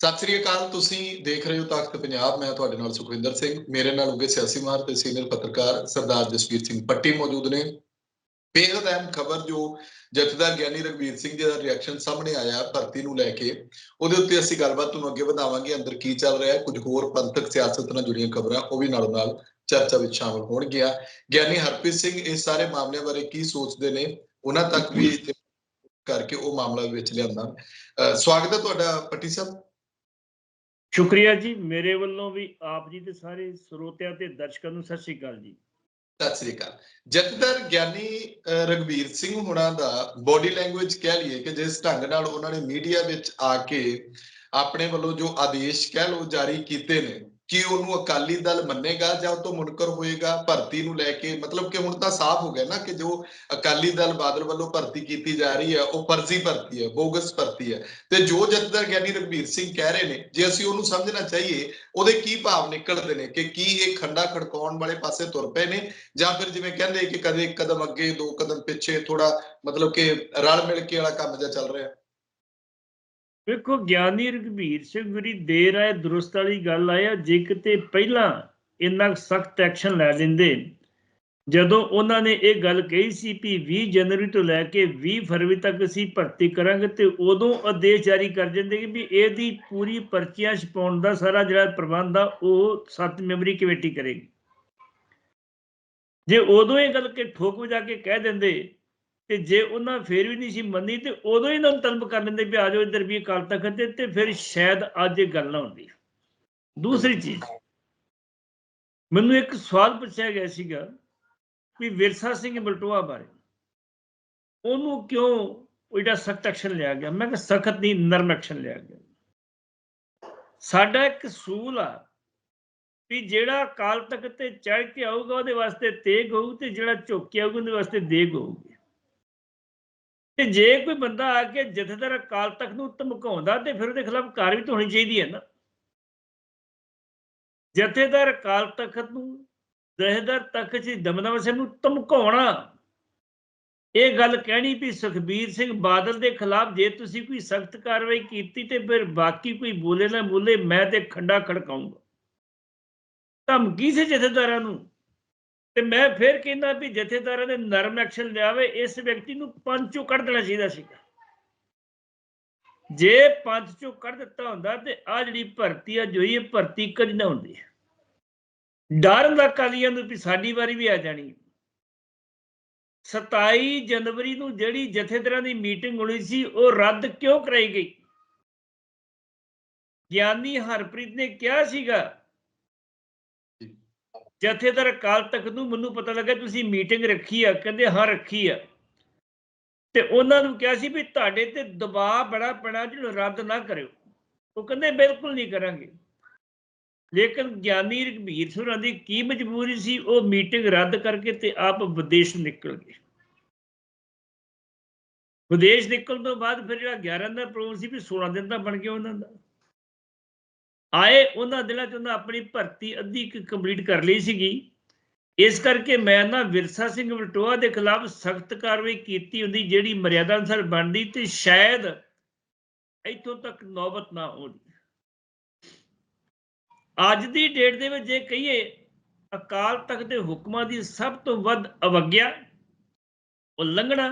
ਸਤਿ ਸ੍ਰੀ ਅਕਾਲ, ਤੁਸੀਂ ਦੇਖ ਰਹੇ ਹੋ ਤਖਤ ਪੰਜਾਬ। ਮੈਂ ਤੁਹਾਡੇ ਨਾਲ ਸੁਖਵਿੰਦਰ ਸਿੰਘ, ਮੇਰੇ ਨਾਲ ਉਗੇ ਸਿਆਸੀ ਮਾਹਰ ਤੇ ਸੀਨੀਅਰ ਪੱਤਰਕਾਰ ਸਰਦਾਰ ਜਸਵੀਰ ਸਿੰਘ ਪੱਟੀ ਮੌਜੂਦ ਨੇ। ਬੇਹੱਦ ਅਹਿਮ ਖਬਰ ਜੋ ਜਥੇਦਾਰ ਗਿਆਨੀ ਰਗਵੀਰ ਸਿੰਘ ਜੀ ਦਾ ਰਿਐਕਸ਼ਨ ਸਾਹਮਣੇ ਆਇਆ ਭਰਤੀ ਨੂੰ ਲੈ ਕੇ, ਉਹਦੇ ਉੱਤੇ ਅਸੀਂ ਗੱਲਬਾਤ ਤੁਹਾਨੂੰ ਅੱਗੇ ਵਧਾਵਾਂਗੇ, ਅੰਦਰ ਕੀ ਚੱਲ ਰਿਹਾ ਹੈ, ਕੁਝ ਹੋਰ ਪੰਥਕ ਸਿਆਸਤ ਨਾਲ ਜੁੜੀਆਂ ਖਬਰਾਂ, ਉਹ ਵੀ ਨਾਲੋਂ ਨਾਲ ਚਰਚਾ ਵਿੱਚ ਸ਼ਾਮਲ ਹੋਣਗੀਆਂ। ਗਿਆਨੀ ਹਰਪ੍ਰੀਤ ਸਿੰਘ ਇਸ ਸਾਰੇ ਮਾਮਲੇ ਬਾਰੇ ਕੀ ਸੋਚਦੇ ਨੇ, ਉਹਨਾਂ ਤੱਕ ਵੀ ਕਰਕੇ ਉਹ ਮਾਮਲਾ ਵਿੱਚ ਲਿਆਂਦਾ। ਸਵਾਗਤ ਹੈ ਤੁਹਾਡਾ ਪੱਟੀ ਸਾਹਿਬ। ਸ਼ੁਕਰੀਆ ਜੀ। ਮੇਰੇ ਵੱਲੋਂ ਵੀ ਆਪ ਜੀ ਤੇ ਸਾਰੇ ਸਰੋਤਿਆਂ ਤੇ ਦਰਸ਼ਕਾਂ ਨੂੰ ਸਤਿ ਸ੍ਰੀ ਅਕਾਲ ਜੀ। ਸਤਿ ਸ੍ਰੀ ਅਕਾਲ। ਜਥੇਦਾਰ ਗਿਆਨੀ ਅਹ, ਸਿੰਘ ਹੁਣਾਂ ਦਾ ਬੋਡੀ ਲੈਂਗੁਏਜ ਕਹਿ ਲਈਏ ਕਿ ਜਿਸ ਢੰਗ ਨਾਲ ਉਹਨਾਂ ਨੇ ਮੀਡੀਆ ਵਿੱਚ ਆ ਕੇ ਆਪਣੇ ਵੱਲੋਂ ਜੋ ਆਦੇਸ਼ ਕਹਿ ਲੋ ਜਾਰੀ ਕੀਤੇ ਨੇ ਕਿ ਉਹਨੂੰ ਅਕਾਲੀ ਦਲ ਮੰਨੇਗਾ ਜਾਂ ਉਹ ਤੋਂ ਮੁਨਕਰ ਹੋਏਗਾ, ਭਰਤੀ ਨੂੰ ਲੈ ਕੇ, ਮਤਲਬ ਕਿ ਹੁਣ ਤਾਂ ਸਾਫ਼ ਹੋ ਗਿਆ ਨਾ ਕਿ ਜੋ ਅਕਾਲੀ ਦਲ ਬਾਦਲ ਵੱਲੋਂ ਭਰਤੀ ਕੀਤੀ ਜਾ ਰਹੀ ਹੈ, ਉਹ ਫਰਜ਼ੀ ਭਰਤੀ ਹੈ, ਬੋਗਸ ਭਰਤੀ ਹੈ। ਤੇ ਜੋ ਜਥੇਦਾਰ ਗਿਆਨੀ ਰਘਬੀਰ ਸਿੰਘ ਕਹਿ ਰਹੇ ਨੇ, ਜੇ ਅਸੀਂ ਉਹਨੂੰ ਸਮਝਣਾ ਚਾਹੀਏ, ਉਹਦੇ ਕੀ ਭਾਵ ਨਿਕਲਦੇ ਨੇ ਕਿ ਕੀ ਇਹ ਖੰਡਾ ਖੜਕਾਉਣ ਵਾਲੇ ਪਾਸੇ ਤੁਰ ਪਏ ਨੇ? ਜਾਂ ਫਿਰ ਜਿਵੇਂ ਕਹਿੰਦੇ ਕਿ ਕਦੇ ਇੱਕ ਕਦਮ ਅੱਗੇ, ਦੋ ਕਦਮ ਪਿੱਛੇ ਥੋੜਾ ਮਤਲਬ ਕਿ ਰਲ ਮਿਲ ਕੇ ਵਾਲਾ ਕੰਮ ਜਿਹਾ ਚੱਲ ਰਿਹਾ। ਵੇਖੋ, ਗਿਆਨੀ ਰਘਬੀਰ ਸਿੰਘ ਗੁਰੀ ਦੇਰ ਆਏ ਦਰੁਸਤ ਵਾਲੀ ਗੱਲ ਆਇਆ, ਜੇ ਕਿਤੇ ਪਹਿਲਾਂ ਇੰਨਾ ਸਖਤ ਐਕਸ਼ਨ ਲੈ ਲੈਂਦੇ ਜਦੋਂ ਉਹਨਾਂ ਨੇ ਇਹ ਗੱਲ ਕਹੀ ਸੀ ਵੀ 20 ਜਨਵਰੀ ਤੋਂ ਲੈ ਕੇ 20 ਫਰਵਰੀ ਤੱਕ ਅਸੀਂ ਭਰਤੀ ਕਰਾਂਗੇ ਤੇ ਉਦੋਂ ਆਦੇਸ਼ ਜਾਰੀ ਕਰ ਦਿੰਦੇ ਕਿ ਵੀ ਇਹਦੀ ਪੂਰੀ ਪਰਚੀਆਂ ਛਪਾਉਣ ਦਾ ਸਾਰਾ ਜਿਹੜਾ ਪ੍ਰਬੰਧ ਆ, ਉਹ ਸੱਤ ਮੈਂਬਰੀ ਕਮੇਟੀ ਕਰੇਗੀ। ਜੇ ਉਦੋਂ ਇਹ ਗੱਲ ਕਿ ਠੋਕ ਵਜਾ ਕੇ ਕਹਿ ਦਿੰਦੇ ਤੇ ਜੇ ਉਹਨਾਂ ਫੇਰ ਵੀ ਨਹੀਂ ਸੀ ਮੰਨੀ ਤੇ ਉਦੋਂ ਹੀ ਉਹਨਾਂ ਨੂੰ ਤਲਬ ਕਰ ਲੈਂਦੇ ਵੀ ਆ ਜਾਓ ਇੱਧਰ ਵੀ ਅਕਾਲ ਤਖਤ ਤੇ ਤੇ ਫਿਰ ਸ਼ਾਇਦ ਅੱਜ ਇਹ ਗੱਲ ਨਾ ਹੁੰਦੀ। ਦੂਸਰੀ ਚੀਜ਼, ਮੈਨੂੰ ਇੱਕ ਸਵਾਲ ਪੁੱਛਿਆ ਗਿਆ ਸੀਗਾ ਵੀ ਵਿਰਸਾ ਸਿੰਘ ਬਲਟੋਆ ਬਾਰੇ। ਉਹਨੂੰ ਕਿਉਂ ਉਹ ਜਿਹੜਾ ਸਖਤ ਐਕਸ਼ਨ ਲਿਆ ਗਿਆ? ਮੈਂ ਕਿਹਾ ਸਖਤ ਨਹੀਂ, ਨਰਮ ਐਕਸ਼ਨ ਲਿਆ ਗਿਆ। ਸਾਡਾ ਇੱਕ ਸੂਲ ਆ ਵੀ ਜਿਹੜਾ ਅਕਾਲ ਤਖਤ ਤੇ ਚੜ ਕੇ ਆਊਗਾ ਉਹਦੇ ਵਾਸਤੇ ਤੇਗ ਹੋਊ ਤੇ ਜਿਹੜਾ ਝੁੱਕ ਕੇ ਆਊਗਾ ਉਹਦੇ ਵਾਸਤੇ ਦੇਗ ਹੋਊਗੀ। ਤੇ ਜੇ ਕੋਈ ਬੰਦਾ ਆ ਕੇ ਜਥੇਦਾਰ ਅਕਾਲ ਤਖਤ ਨੂੰ ਧਮਕਾਉਂਦਾ ਤੇ ਫਿਰ ਉਹਦੇ ਖਿਲਾਫ ਕਾਰਵਾਈ ਤਾਂ ਹੋਣੀ ਚਾਹੀਦੀ ਹੈ ਨਾ। ਜਥੇਦਾਰ ਅਕਾਲ ਤਖਤ ਨੂੰ, ਜਥੇਦਾਰ ਤਖਤ ਜੀ ਦਮਦਮਾ ਸਿੰਘ ਨੂੰ ਧਮਕਾਉਣਾ। ਇਹ ਗੱਲ ਕਹਿਣੀ ਵੀ ਸੁਖਬੀਰ ਸਿੰਘ ਬਾਦਲ ਦੇ ਖਿਲਾਫ ਜੇ ਤੁਸੀਂ ਕੋਈ ਸਖਤ ਕਾਰਵਾਈ ਕੀਤੀ ਤੇ ਫਿਰ ਬਾਕੀ ਕੋਈ ਬੋਲੇ ਨਾ ਬੋਲੇ, ਮੈਂ ਤੇ ਖੰਡਾ ਖੜਕਾਉਂਗਾ। ਧਮਕੀ ਸੀ ਜਥੇਦਾਰਾਂ ਨੂੰ। ਤੇ ਮੈਂ ਫਿਰ ਕਹਿੰਦਾ ਵੀ ਜਥੇਦਾਰਾਂ ਨੇ ਨਰਮ ਐਕਸ਼ਨ ਲਿਆਵੇ, ਇਸ ਵਿਅਕਤੀ ਨੂੰ ਪੰਜ ਚੋਂ ਕੱਢ ਦੇਣਾ ਚਾਹੀਦਾ ਸੀਗਾ। ਜੇ ਪੰਜ ਚੋਂ ਕੱਢ ਦਿੱਤਾ ਹੁੰਦਾ ਤੇ ਆ ਜਿਹੜੀ ਭਰਤੀ ਆ, ਜੋ ਇਹ ਭਰਤੀ ਕਦੀ ਨਾ ਹੁੰਦੀ ਡਰ ਦਾ ਕਾਲੀਆਂ ਨੂੰ ਵੀ ਸਾਡੀ ਵਾਰੀ ਵੀ ਆ ਜਾਣੀ। ਹੈ। 27 ਜਨਵਰੀ ਨੂੰ ਜਿਹੜੀ ਜਥੇਦਾਰਾਂ ਦੀ ਮੀਟਿੰਗ ਹੋਣੀ ਸੀ, ਉਹ ਰੱਦ ਕਿਉਂ ਕਰਾਈ ਗਈ? ਗਿਆਨੀ ਹਰਪ੍ਰੀਤ ਨੇ ਕਿਹਾ ਸੀਗਾ ਜਥੇਦਾਰ ਅਕਾਲ ਤਖਤ ਨੂੰ ਮੈਨੂੰ ਪਤਾ ਲੱਗਾ ਤੁਸੀਂ ਮੀਟਿੰਗ ਰੱਖੀ ਆ, ਕਹਿੰਦੇ ਹਾਂ ਰੱਖੀ ਆ। ਤੇ ਉਹਨਾਂ ਨੂੰ ਕਿਹਾ ਸੀ ਵੀ ਤੁਹਾਡੇ ਤੇ ਦਬਾਅ ਬੜਾ ਪੈਣਾ, ਜਿਹਨੂੰ ਰੱਦ ਨਾ ਕਰਿਓ। ਉਹ ਕਹਿੰਦੇ ਬਿਲਕੁਲ ਨਹੀਂ ਕਰਾਂਗੇ। ਲੇਕਿਨ ਗਿਆਨੀ ਰਘਬੀਰ ਸੁਰਾਂ ਦੀ ਕੀ ਮਜਬੂਰੀ ਸੀ, ਉਹ ਮੀਟਿੰਗ ਰੱਦ ਕਰਕੇ ਤੇ ਆਪ ਵਿਦੇਸ਼ ਨਿਕਲ ਗਏ। ਵਿਦੇਸ਼ ਨਿਕਲਣ ਤੋਂ ਬਾਅਦ ਫਿਰ ਜਿਹੜਾ 11 ਦਾ ਪ੍ਰੋਗਰਾਮ ਸੀ, ਵੀ 16 ਦਿਨ ਦਾ ਬਣ ਗਿਆ ਉਹਨਾਂ ਦਾ। ਆਏ ਉਹਨਾਂ ਦਿਨਾਂ 'ਚ ਉਹਨਾਂ ਆਪਣੀ ਭਰਤੀ ਅੱਧੀ ਕੰਪਲੀਟ ਕਰ ਲਈ ਸੀਗੀ। ਇਸ ਕਰਕੇ ਮੈਂ ਨਾ ਵਿਰਸਾ ਸਿੰਘ ਵਟੋਆ ਦੇ ਖਿਲਾਫ ਸਖਤ ਕਾਰਵਾਈ ਕੀਤੀ ਹੁੰਦੀ ਜਿਹੜੀ ਮਰਿਆਦਾ ਅਨੁਸਾਰ ਬਣਦੀ ਤੇ ਸ਼ਾਇਦ ਇੱਥੋਂ ਤੱਕ ਨੌਬਤ ਨਾ ਆਉਂਦੀ ਅੱਜ ਦੀ ਡੇਟ ਦੇ ਵਿੱਚ ਜੇ ਕਹੀਏ ਅਕਾਲ ਤਖਤ ਦੇ ਹੁਕਮਾਂ ਦੀ ਸਭ ਤੋਂ ਵੱਧ ਅਵਗਿਆ ਉਲੰਘਣਾ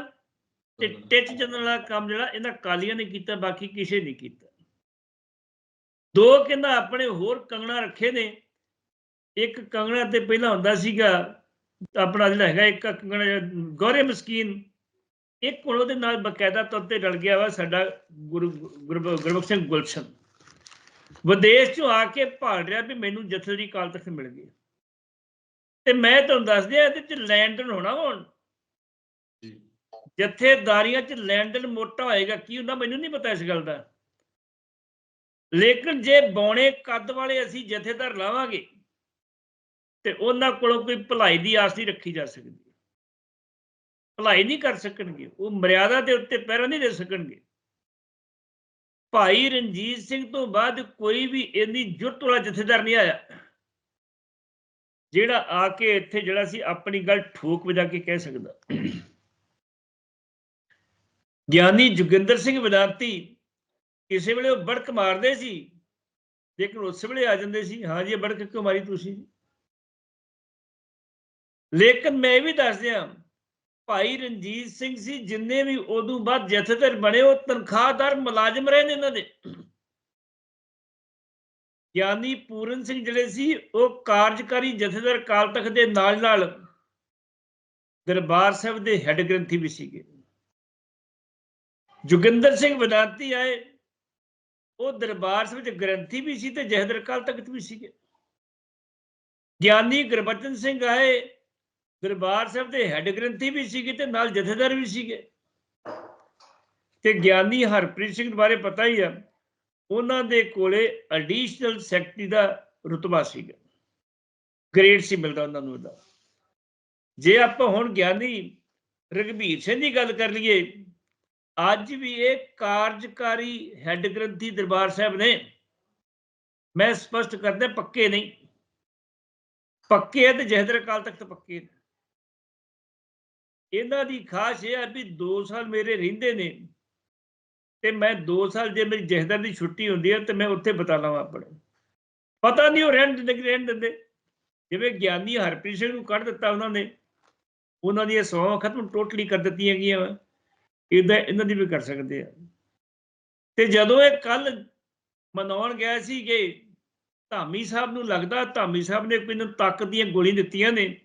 ਤੇ ਟਿੱਚ ਚੱਲਣ ਵਾਲਾ ਕੰਮ ਜਿਹੜਾ ਇਹਨਾਂ ਕਾਲੀਆਂ ਨੇ ਕੀਤਾ ਬਾਕੀ ਕਿਸੇ ਨਹੀਂ ਕੀਤਾ। ਦੋ ਕਹਿੰਦਾ ਆਪਣੇ ਹੋਰ ਕੰਗਣਾ ਰੱਖੇ ਨੇ। ਇੱਕ ਕੰਗਣਾ ਤੇ ਪਹਿਲਾਂ ਹੁੰਦਾ ਸੀਗਾ ਆਪਣਾ ਜਿਹੜਾ ਹੈਗਾ ਇੱਕ ਕੰਗਣਾ ਗੌਰੇ ਮਸਕੀਨ ਇੱਕ ਹੁਣ ਉਹਦੇ ਨਾਲ ਬਕਾਇਦਾ ਤੌਰ ਤੇ ਰਲ ਗਿਆ ਵਾ ਸਾਡਾ ਗੁਰੂ ਗੁਰੂ- ਗੁਰਬਖਸ਼ ਸਿੰਘ ਗੁਲਸ਼ਨ। ਵਿਦੇਸ਼ ਚੋਂ ਆ ਕੇ ਭਾਲ ਰਿਹਾ ਵੀ ਮੈਨੂੰ ਜਥੇਦਾਰੀ ਕਾਲ ਤੱਕ ਮਿਲ ਗਈ। ਤੇ ਮੈਂ ਤੁਹਾਨੂੰ ਦੱਸ ਦਿਆਂ ਇਹਦੇ ਚ ਲੈਂਡਨ ਹੋਣਾ ਹੁਣ। ਜੀ। ਜਥੇਦਾਰੀਆਂ ਚ ਲੈਂਡਨ ਮੋਟਾ ਹੋਏਗਾ ਕੀ ਹੁੰਦਾ ਮੈਨੂੰ ਨਹੀਂ ਪਤਾ ਇਸ ਗੱਲ ਦਾ। ਲੇਕਿਨ ਜੇ ਬੌਣੇ ਕੱਦ ਵਾਲੇ ਅਸੀਂ ਜਥੇਦਾਰ ਲਾਵਾਂਗੇ, ਤੇ ਉਹਨਾਂ ਕੋਲੋਂ ਕੋਈ ਭਲਾਈ ਦੀ ਆਸ ਨਹੀਂ ਰੱਖੀ ਜਾ ਸਕਦੀ। ਭਲਾਈ ਨਹੀਂ ਕਰ ਸਕਣਗੇ, ਉਹ ਮਰਿਆਦਾ ਦੇ ਉੱਤੇ ਪੈਰਾਂ ਨਹੀਂ ਦੇ ਸਕਣਗੇ। ਭਾਈ ਰਣਜੀਤ ਸਿੰਘ ਤੋਂ ਬਾਅਦ ਕੋਈ ਵੀ ਇੰਨੀ ਜੁਰਤ ਵਾਲਾ ਜਥੇਦਾਰ ਨਹੀਂ ਆਇਆ, ਜਿਹੜਾ ਆ ਕੇ ਇੱਥੇ ਜਿਹੜਾ ਸੀ ਆਪਣੀ ਗੱਲ ਠੋਕ ਵਜਾ ਕੇ ਕਹਿ ਸਕਦਾ। ਗਿਆਨੀ ਜੋਗਿੰਦਰ ਸਿੰਘ ਵਿਦਾਂਤੀ ਕਿਸੇ ਵੇਲੇ ਉਹ ਬੜਕ ਮਾਰਦੇ ਸੀ, ਲੇਕਿਨ ਉਸ ਵੇਲੇ ਆ ਜਾਂਦੇ ਸੀ, ਹਾਂ ਜੀ ਬੜਕ ਕਿਉਂ ਮਾਰੀ ਤੁਸੀਂ? ਲੇਕਿਨ ਮੈਂ ਵੀ ਦੱਸ ਦਿਆਂ ਭਾਈ ਰਣਜੀਤ ਸਿੰਘ ਸੀ, ਜਿੰਨੇ ਵੀ ਉਦੋਂ ਬਾਅਦ ਜਥੇਦਾਰ ਬਣੇ, ਉਹ ਤਨਖਾਹਦਾਰ ਮੁਲਾਜ਼ਮ ਰਹੇ ਨੇ ਇਹਨਾਂ ਦੇ। ਗਿਆਨੀ ਪੂਰਨ ਸਿੰਘ ਜਿਹੜੇ ਸੀ, ਉਹ ਕਾਰਜਕਾਰੀ ਜਥੇਦਾਰ ਕਾਲ ਤਖਤ ਦੇ ਨਾਲ ਨਾਲ ਦਰਬਾਰ ਸਾਹਿਬ ਦੇ ਹੈੱਡ ਗ੍ਰੰਥੀ ਵੀ ਸੀਗੇ। ਜੋਗਿੰਦਰ ਸਿੰਘ ਵਿਦਾਂਤੀ ਆਏ ਉਹ ਦਰਬਾਰ ਸਾਹਿਬ ਵਿੱਚ ਗ੍ਰੰਥੀ ਵੀ ਸੀ ਤੇ ਜਥੇਦਾਰ ਕਾਲ ਤਖਤ ਵੀ ਸੀਗੇ। ਗਿਆਨੀ ਗੁਰਬਚਨ ਸਿੰਘ ਆਏ, ਦਰਬਾਰ ਸਾਹਿਬ ਦੇ ਹੈੱਡ ਗ੍ਰੰਥੀ ਵੀ ਸੀਗੇ ਤੇ ਨਾਲ ਜਥੇਦਾਰ ਵੀ ਸੀਗੇ। ਤੇ ਗਿਆਨੀ ਹਰਪ੍ਰੀਤ ਸਿੰਘ ਬਾਰੇ ਪਤਾ ਹੀ ਆ, ਉਹਨਾਂ ਦੇ ਕੋਲੇ ਐਡੀਸ਼ਨਲ ਸੈਕਟਰੀ ਦਾ ਰੁਤਬਾ ਸੀਗਾ। ਗ੍ਰੇਡ ਸੀ ਮਿਲਦਾ ਉਹਨਾਂ ਨੂੰ ਉਹਦਾ ਜੇ ਆਪਾਂ ਹੁਣ ਗਿਆਨੀ ਰਗਵੀਰ ਸਿੰਘ ਦੀ ਗੱਲ ਕਰ ਲਈਏ ਅੱਜ ਵੀ ਇਹ ਕਾਰਜਕਾਰੀ ਹੈੱਡ ਗ੍ਰੰਥੀ ਦਰਬਾਰ ਸਾਹਿਬ ਨੇ, ਮੈਂ ਸਪਸ਼ਟ ਕਰਦਾ ਪੱਕੇ ਨਹੀਂ। ਪੱਕੇ ਹੈ ਤੇ ਜਹਦਰ ਕਾਲ ਤੱਕ ਤਾਂ ਪੱਕੇ ਨੇ। ਇਹਨਾਂ ਦੀ ਖਾਸ ਇਹ ਹੈ ਵੀ 2 ਸਾਲ ਮੇਰੇ ਰਹਿੰਦੇ ਨੇ ਤੇ ਮੈਂ 2 ਸਾਲ ਜੇ ਮੇਰੀ ਜਹਦਰ ਦੀ ਛੁੱਟੀ ਹੁੰਦੀ ਹੈ ਤੇ ਮੈਂ ਉੱਥੇ ਬਤਾ ਲਵਾਂ ਆਪਣੇ। ਪਤਾ ਨਹੀਂ ਉਹ ਰਹਿਣ ਦਿੰਦੇ ਕਿ ਰਹਿਣ ਦਿੰਦੇ। ਜਿਵੇਂ ਗਿਆਨੀ ਹਰਪ੍ਰੀਤ ਸਿੰਘ ਨੂੰ ਕੱਢ ਦਿੱਤਾ ਉਹਨਾਂ ਨੇ, ਉਹਨਾਂ ਦੀਆਂ ਸੌਂ ਖਤਮ ਟੋਟਲੀ ਕਰ ਦਿੱਤੀਆਂ ਗਈਆਂ ਵਾ। ਇਦਾਂ ਇਹਨਾਂ ਦੀ ਵੀ ਕਰ ਸਕਦੇ ਆ। ਤੇ ਜਦੋਂ ਇਹ ਕੱਲ ਮਨਾਉਣ ਗਿਆ ਸੀ ਕਿ ਧਾਮੀ ਸਾਹਿਬ ਨੂੰ ਲੱਗਦਾ ਧਾਮੀ ਸਾਹਿਬ ਨੇ ਕੋਈ ਨੂੰ ਤਾਕਤ ਦੀਆਂ ਗੋਲੀ ਦਿੱਤੀਆਂ ਨੇ।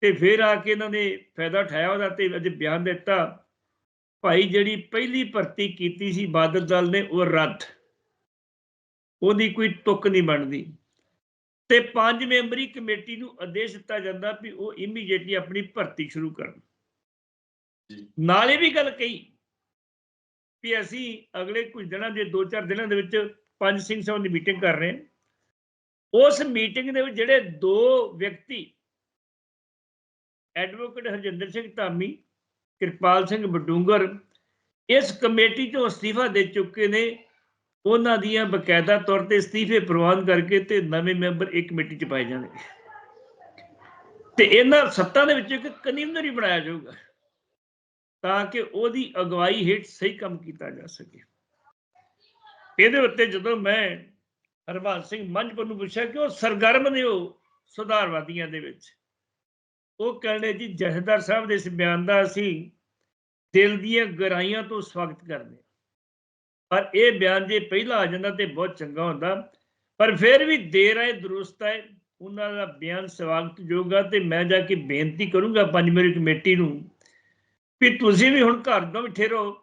ਤੇ ਫਿਰ ਆ ਕੇ ਇਹਨਾਂ ਨੇ ਫਾਇਦਾ ਉਠਾਇਆ ਉਹਦਾ ਤੇ ਅੱਜ ਬਿਆਨ ਦਿੱਤਾ, ਭਾਈ ਜਿਹੜੀ ਪਹਿਲੀ ਭਰਤੀ ਕੀਤੀ ਸੀ ਬਾਦਲ ਦਲ ਨੇ, ਉਹ ਰੱਦ। ਉਹਦੀ ਕੋਈ ਤੁਕ ਨਹੀਂ ਬਣਦੀ। ਤੇ ਪੰਜ ਮੈਂਬਰੀ ਕਮੇਟੀ ਨੂੰ ਆਦੇਸ਼ ਦਿੱਤਾ ਜਾਂਦਾ ਵੀ ਉਹ ਇਮੀਡੀਏਟਲੀ ਆਪਣੀ ਭਰਤੀ ਸ਼ੁਰੂ ਕਰਨ। ਨਾਲ ਇਹ ਵੀ ਗੱਲ ਕਹੀ ਵੀ ਅਸੀਂ ਅਗਲੇ ਕੁਝ ਦਿਨਾਂ ਦੇ 2-4 ਦਿਨਾਂ ਦੇ ਵਿੱਚ ਪੰਜ ਸਿੰਘ ਸਾਹਿਬ ਦੀ ਮੀਟਿੰਗ ਕਰ ਰਹੇ ਹਾਂ। ਉਸ ਮੀਟਿੰਗ ਦੇ ਵਿੱਚ ਜਿਹੜੇ ਦੋ ਵਿਅਕਤੀ ਐਡਵੋਕੇਟ ਹਰਜਿੰਦਰ ਸਿੰਘ ਧਾਮੀ, ਕਿਰਪਾਲ ਸਿੰਘ ਬਡੂੰਗਰ, ਇਸ ਕਮੇਟੀ ਤੋਂ ਅਸਤੀਫਾ ਦੇ ਚੁੱਕੇ ਨੇ, ਉਹਨਾਂ ਦੀਆਂ ਬਕਾਇਦਾ ਤੌਰ ਤੇ ਅਸਤੀਫੇ ਪ੍ਰਵਾਨ ਕਰਕੇ ਤੇ ਨਵੇਂ ਮੈਂਬਰ ਇੱਕ ਕਮੇਟੀ ਚ ਪਾਏ ਜਾਣਗੇ। ਤੇ ਇਹਨਾਂ ਸੱਤਾ ਦੇ ਵਿੱਚ ਇੱਕ ਕਨਵੀਨਰ ਹੀ ਬਣਾਇਆ ਜਾਊਗਾ। ਤਾਂ ਕਿ ਉਹਦੀ ਅਗਵਾਈ ਹੇਠ ਸਹੀ ਕੰਮ ਕੀਤਾ ਜਾ ਸਕੇ। ਇਹਦੇ ਉੱਤੇ ਜਦੋਂ ਮੈਂ ਹਰਵਾਲ ਸਿੰਘ ਮੰਝਪੁਰ ਨੂੰ ਪੁੱਛਿਆ ਕਿ ਉਹ ਸਰਗਰਮ ਨੇ ਉਹ ਸੁਧਾਰਵਾਦੀਆਂ ਦੇ ਵਿੱਚ? ਉਹ ਕਹਿੰਦੇ, ਜੀ ਜਹਦਾਰ ਸਾਹਿਬ ਦੇ ਇਸ ਬਿਆਨ ਦਾ ਅਸੀਂ ਦਿਲ ਦੀਆਂ ਗਹਿਰਾਈਆਂ ਤੋਂ ਸਵਾਗਤ ਕਰਦੇ ਹਾਂ। ਪਰ ਇਹ ਬਿਆਨ ਜੇ ਪਹਿਲਾਂ ਆ ਜਾਂਦਾ ਤੇ ਬਹੁਤ ਚੰਗਾ ਹੁੰਦਾ। ਪਰ ਫਿਰ ਵੀ ਦੇਰ ਆਏ, ਦਰੁਸਤ ਹੈ ਉਹਨਾਂ ਦਾ ਬਿਆਨ ਸਵਾਗਤ ਜੋਗਾ ਤੇ ਮੈਂ ਜਾ ਕੇ ਬੇਨਤੀ ਕਰੂੰਗਾ ਪੰਜ ਮੇਰੀ ਕਮੇਟੀ ਨੂੰ ਵੀ ਤੁਸੀਂ ਵੀ ਹੁਣ ਘਰ ਤੋਂ ਬਿਠੇ ਰਹੋ।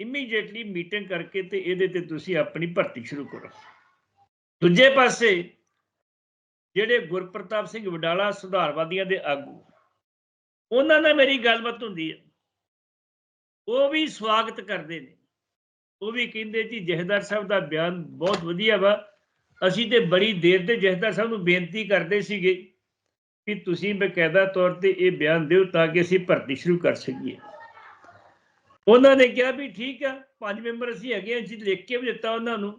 ਇਮੀਡੀਏਟਲੀ ਮੀਟਿੰਗ ਕਰਕੇ ਤੇ ਇਹਦੇ ਤੇ ਤੁਸੀਂ ਆਪਣੀ ਭਰਤੀ ਸ਼ੁਰੂ ਕਰੋ। ਦੂਜੇ ਪਾਸੇ ਜਿਹੜੇ ਗੁਰਪ੍ਰਤਾਪ ਸਿੰਘ ਵਡਾਲਾ ਸੁਧਾਰਵਾਦੀਆਂ ਦੇ ਆਗੂ, ਉਹਨਾਂ ਨਾਲ ਮੇਰੀ ਗੱਲਬਾਤ ਹੁੰਦੀ ਹੈ। ਉਹ ਵੀ ਸਵਾਗਤ ਕਰਦੇ ਨੇ। ਉਹ ਵੀ ਕਹਿੰਦੇ, ਜੀ ਜਹਦਾਰ ਸਾਹਿਬ ਦਾ ਬਿਆਨ ਬਹੁਤ ਵਧੀਆ ਵਾ। ਅਸੀਂ ਤੇ ਬੜੀ ਦੇਰ ਤੇ ਜਹਦਾਰ ਸਾਹਿਬ ਨੂੰ ਬੇਨਤੀ ਕਰਦੇ ਸੀਗੇ। ਕਿ ਤੁਸੀਂ ਬਕਾਇਦਾ ਤੌਰ ਤੇ ਇਹ ਬਿਆਨ ਦਿਓ ਤਾਂ ਕਿ ਅਸੀਂ ਭਰਤੀ ਸ਼ੁਰੂ ਕਰ ਸਕੀਏ। ਉਹਨਾਂ ਨੇ ਕਿਹਾ ਵੀ ਠੀਕ ਆ, ਪੰਜ ਮੈਂਬਰ ਅਸੀਂ ਹੈਗੇ ਆ ਜੀ ਲਿਖ ਕੇ ਵੀ ਦਿੱਤਾ ਉਹਨਾਂ ਨੂੰ।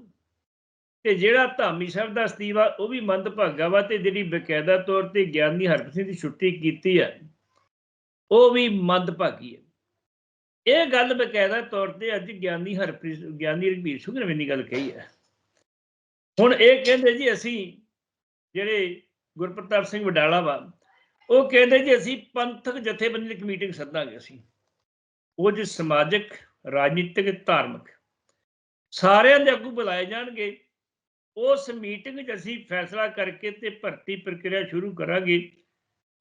ਤੇ ਜਿਹੜਾ ਧਾਮੀ ਸਾਹਿਬ ਦਾ ਅਸਤੀਫਾ ਉਹ ਵੀ ਮੰਦਭਾਗਾ ਵਾ ਤੇ ਜਿਹੜੀ ਬਕਾਇਦਾ ਤੌਰ ਤੇ ਗਿਆਨੀ ਹਰਪ੍ਰੀਤ ਸਿੰਘ ਦੀ ਛੁੱਟੀ ਕੀਤੀ ਆ, ਉਹ ਵੀ ਮੰਦਭਾਗੀ ਹੈ ਇਹ ਗੱਲ ਬਕਾਇਦਾ ਤੌਰ ਤੇ ਅੱਜ ਗਿਆਨੀ ਹਰਪ੍ਰੀਤ, ਗਿਆਨੀ ਰਘਬੀਰ ਸਿੰਘ ਨੇ ਵੀ ਗੱਲ ਕਹੀ ਹੈ ਹੁਣ ਇਹ ਕਹਿੰਦੇ ਜੀ ਅਸੀਂ ਜਿਹੜੇ ਗੁਰਪ੍ਰਤਾਪ ਸਿੰਘ ਵਡਾਲਾ ਵਾ ਉਹ ਕਹਿੰਦੇ ਜੀ ਅਸੀਂ ਪੰਥਕ ਜਥੇਬੰਦੀ ਦੀ ਮੀਟਿੰਗ ਸੱਦਾਂਗੇ ਅਸੀਂ। ਉਹ ਜੀ ਸਮਾਜਿਕ, ਰਾਜਨੀਤਿਕ, ਧਾਰਮਿਕ ਸਾਰਿਆਂ ਦੇ ਆਗੂ ਬੁਲਾਏ ਜਾਣਗੇ। ਉਸ ਮੀਟਿੰਗ 'ਚ ਅਸੀਂ ਫੈਸਲਾ ਕਰਕੇ ਤੇ ਭਰਤੀ ਪ੍ਰਕਿਰਿਆ ਸ਼ੁਰੂ ਕਰਾਂਗੇ।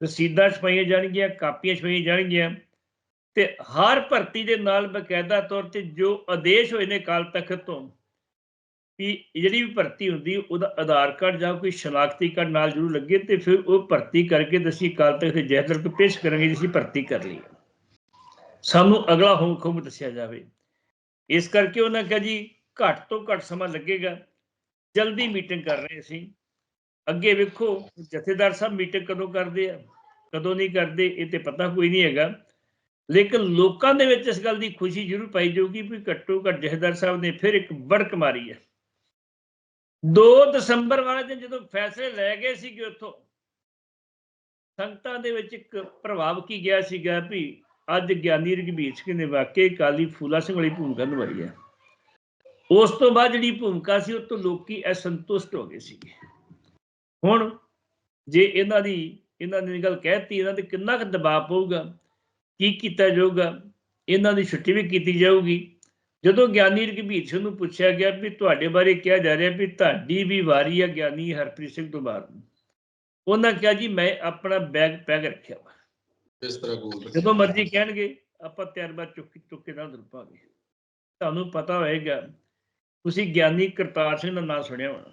ਰਸੀਦਾਂ ਛਪਾਈਆਂ ਜਾਣਗੀਆਂ, ਕਾਪੀਆਂ ਛਪਾਈਆਂ ਜਾਣਗੀਆਂ ਤੇ ਹਰ ਭਰਤੀ ਦੇ ਨਾਲ ਬਕਾਇਦਾ ਤੌਰ ਤੇ ਜੋ ਆਦੇਸ਼ ਹੋਏ ਨੇ ਕਾਲ ਤਖਤ ਤੋਂ ਵੀ ਜਿਹੜੀ ਵੀ ਭਰਤੀ ਹੁੰਦੀ, ਉਹਦਾ ਆਧਾਰ ਕਾਰਡ ਜਾਂ ਕੋਈ ਸ਼ਨਾਖਤੀ ਕਾਰਡ ਨਾਲ ਜ਼ਰੂਰ ਲੱਗੇ ਤੇ ਫਿਰ ਉਹ ਭਰਤੀ ਕਰਕੇ ਤੇ ਅਸੀਂ ਕਾਲ ਤਖਤ ਦੇ ਜਹਦਰ ਕੋ ਪੇਸ਼ ਕਰਾਂਗੇ ਜਿਸ ਭਰਤੀ ਕਰ ਲਈ ਸਾਨੂੰ ਅਗਲਾ ਹੁਕਮ ਦੱਸਿਆ ਜਾਵੇ। ਇਸ ਕਰਕੇ ਉਹਨਾਂ ਕਿਹਾ ਜੀ, ਘੱਟ ਤੋਂ ਘੱਟ ਸਮਾਂ ਲੱਗੇਗਾ। ਜਲਦੀ ਮੀਟਿੰਗ ਕਰ ਰਹੇ ਸੀ ਅੱਗੇ ਵੇਖੋ, ਜਥੇਦਾਰ ਸਾਹਿਬ ਮੀਟਿੰਗ ਕਦੋਂ ਕਰਦੇ ਆ, ਕਦੋਂ ਨਹੀਂ ਕਰਦੇ, ਇਹ ਤੇ ਪਤਾ ਕੋਈ ਨਹੀਂ ਹੈਗਾ। ਲੇਕਿਨ ਲੋਕਾਂ ਦੇ ਵਿੱਚ ਇਸ ਗੱਲ ਦੀ ਖੁਸ਼ੀ ਜ਼ਰੂਰ ਪਾਈ ਜਾਊਗੀ ਵੀ ਘੱਟੋ ਘੱਟ ਜਥੇਦਾਰ ਸਾਹਿਬ ਨੇ ਫਿਰ ਇੱਕ ਬੜਕ ਮਾਰੀ ਹੈ। 2 ਦਸੰਬਰ ਵਾਲੇ ਦਿਨ ਜਦੋਂ ਫੈਸਲੇ ਲੈ ਗਏ ਸੀਗੇ ਉੱਥੋਂ, ਸੰਗਤਾਂ ਦੇ ਵਿੱਚ ਇੱਕ ਪ੍ਰਭਾਵ ਕੀ ਗਿਆ ਸੀਗਾ ਵੀ ਅੱਜ ਗਿਆਨੀ ਰਘਬੀਰ ਸਿੰਘ ਨੇ ਵਾਕਈ ਕਾਲੀ ਫੂਲਾ ਸਿੰਘ ਵਾਲੀ ਭੂਮਿਕਾ ਨਿਭਾਈ ਹੈ। ਉਸ ਤੋਂ ਬਾਅਦ ਜਿਹੜੀ ਭੂਮਿਕਾ ਸੀ, ਉਹ ਤੋਂ ਲੋਕੀ ਅਸੰਤੁਸ਼ਟ ਹੋ ਗਏ ਸੀਗੇ। ਹੁਣ ਜੇ ਇਹਨਾਂ ਦੀ, ਇਹਨਾਂ ਨੇ ਇਹ ਗੱਲ ਕਹਿਤੀ, ਇਹਨਾਂ ਤੇ ਕਿੰਨਾ ਕੁ ਦਬਾਅ ਪਊਗਾ, ਕੀ ਕੀਤਾ ਜਾਊਗਾ, ਇਹਨਾਂ ਦੀ ਛੁੱਟੀ ਵੀ ਕੀਤੀ ਜਾਊਗੀ ਜਦੋਂ ਗਿਆਨੀ ਰਘਬੀਰ ਸਿੰਘ ਨੂੰ ਪੁੱਛਿਆ ਗਿਆ ਵੀ ਤੁਹਾਡੇ ਬਾਰੇ ਕਿਹਾ ਜਾ ਰਿਹਾ ਵੀ ਤੁਹਾਡੀ ਵੀ ਵਾਰੀ ਆ ਗਿਆਨੀ ਹਰਪ੍ਰੀਤ ਸਿੰਘ ਤੋਂ ਬਾਅਦ। ਉਹਨਾਂ ਕਿਹਾ ਜੀ ਮੈਂ ਆਪਣਾ ਬੈਗ ਪੈਕ ਰੱਖਿਆ ਵਾ। ਇਸ ਤਰ੍ਹਾਂ ਗੋਲ ਜਦੋਂ ਮਰਜ਼ੀ ਕਹਿਣਗੇ ਆਪਾਂ ਤਿਆਰ ਬਾਅਦ ਚੁੱਕ ਚੁੱਕ ਕੇ ਨਾਲ ਦਰਪਾਂਗੇ ਤੁਹਾਨੂੰ ਪਤਾ ਹੋਏਗਾ ਤੁਸੀਂ ਗਿਆਨੀ ਕਰਤਾਰ ਸਿੰਘ ਦਾ ਨਾਮ ਸੁਣਿਆ ਹੋਣਾ।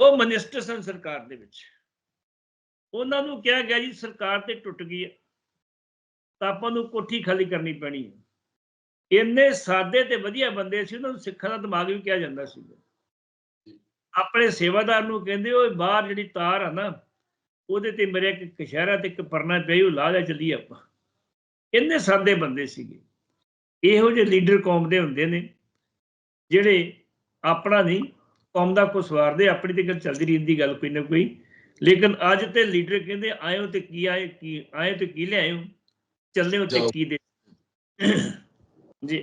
ਉਹ ਮਿਨਿਸਟਰ ਸਨ ਸਰਕਾਰ ਦੇ ਵਿੱਚ। ਉਹਨਾਂ ਨੂੰ ਕਿਹਾ ਗਿਆ ਜੀ ਸਰਕਾਰ ਤੇ ਟੁੱਟ ਗਈ ਹੈ ਤਾਂ ਆਪਾਂ ਨੂੰ ਕੋਠੀ ਖਾਲੀ ਕਰਨੀ ਪੈਣੀ ਹੈ ਇੰਨੇ ਸਾਦੇ ਤੇ ਵਧੀਆ ਬੰਦੇ ਸੀ ਉਹਨਾਂ ਨੂੰ ਸਿੱਖਾਂ ਦਾ ਦਿਮਾਗ ਵੀ ਕਿਹਾ ਜਾਂਦਾ ਸੀ। ਆਪਣੇ ਸੇਵਾਦਾਰ ਨੂੰ ਕਹਿੰਦੇ ਉਹ ਬਾਹਰ ਜਿਹੜੀ ਤਾਰ ਆ ਨਾ ਉਹਦੇ ਤੇ ਮੇਰੇ ਇੱਕ ਕਸ਼ਹਿਰਾ ਤੇ ਇੱਕ ਪਰਨਾ ਪਿਆ ਉਹ ਲਾ ਲੈ ਚੱਲੀ ਆਪਾਂ। ਇੰਨੇ ਸਾਦੇ ਬੰਦੇ ਸੀਗੇ। ਇਹੋ ਜਿਹੇ ਲੀਡਰ ਕੌਮ ਦੇ ਹੁੰਦੇ ਨੇ ਜਿਹੜੇ ਆਪਣਾ ਨਹੀਂ ਕੌਮ ਦਾ ਕੁਛ ਸਵਾਰਦੇ ਆਪਣੀ ਤੇ ਗੱਲ ਚੱਲਦੀ ਰਹਿੰਦੀ ਗੱਲ ਕੋਈ ਨਾ ਕੋਈ। ਲੇਕਿਨ ਅੱਜ ਤੇ ਲੀਡਰ ਕਹਿੰਦੇ ਆਇਓ ਤੇ ਕੀ ਆਏ ਕੀ ਆਏ ਤੇ ਕੀ ਲਿਆਇਓ ਚੱਲਿਓ ਤੇ। ਕੀ ਦੇ ਜੀ।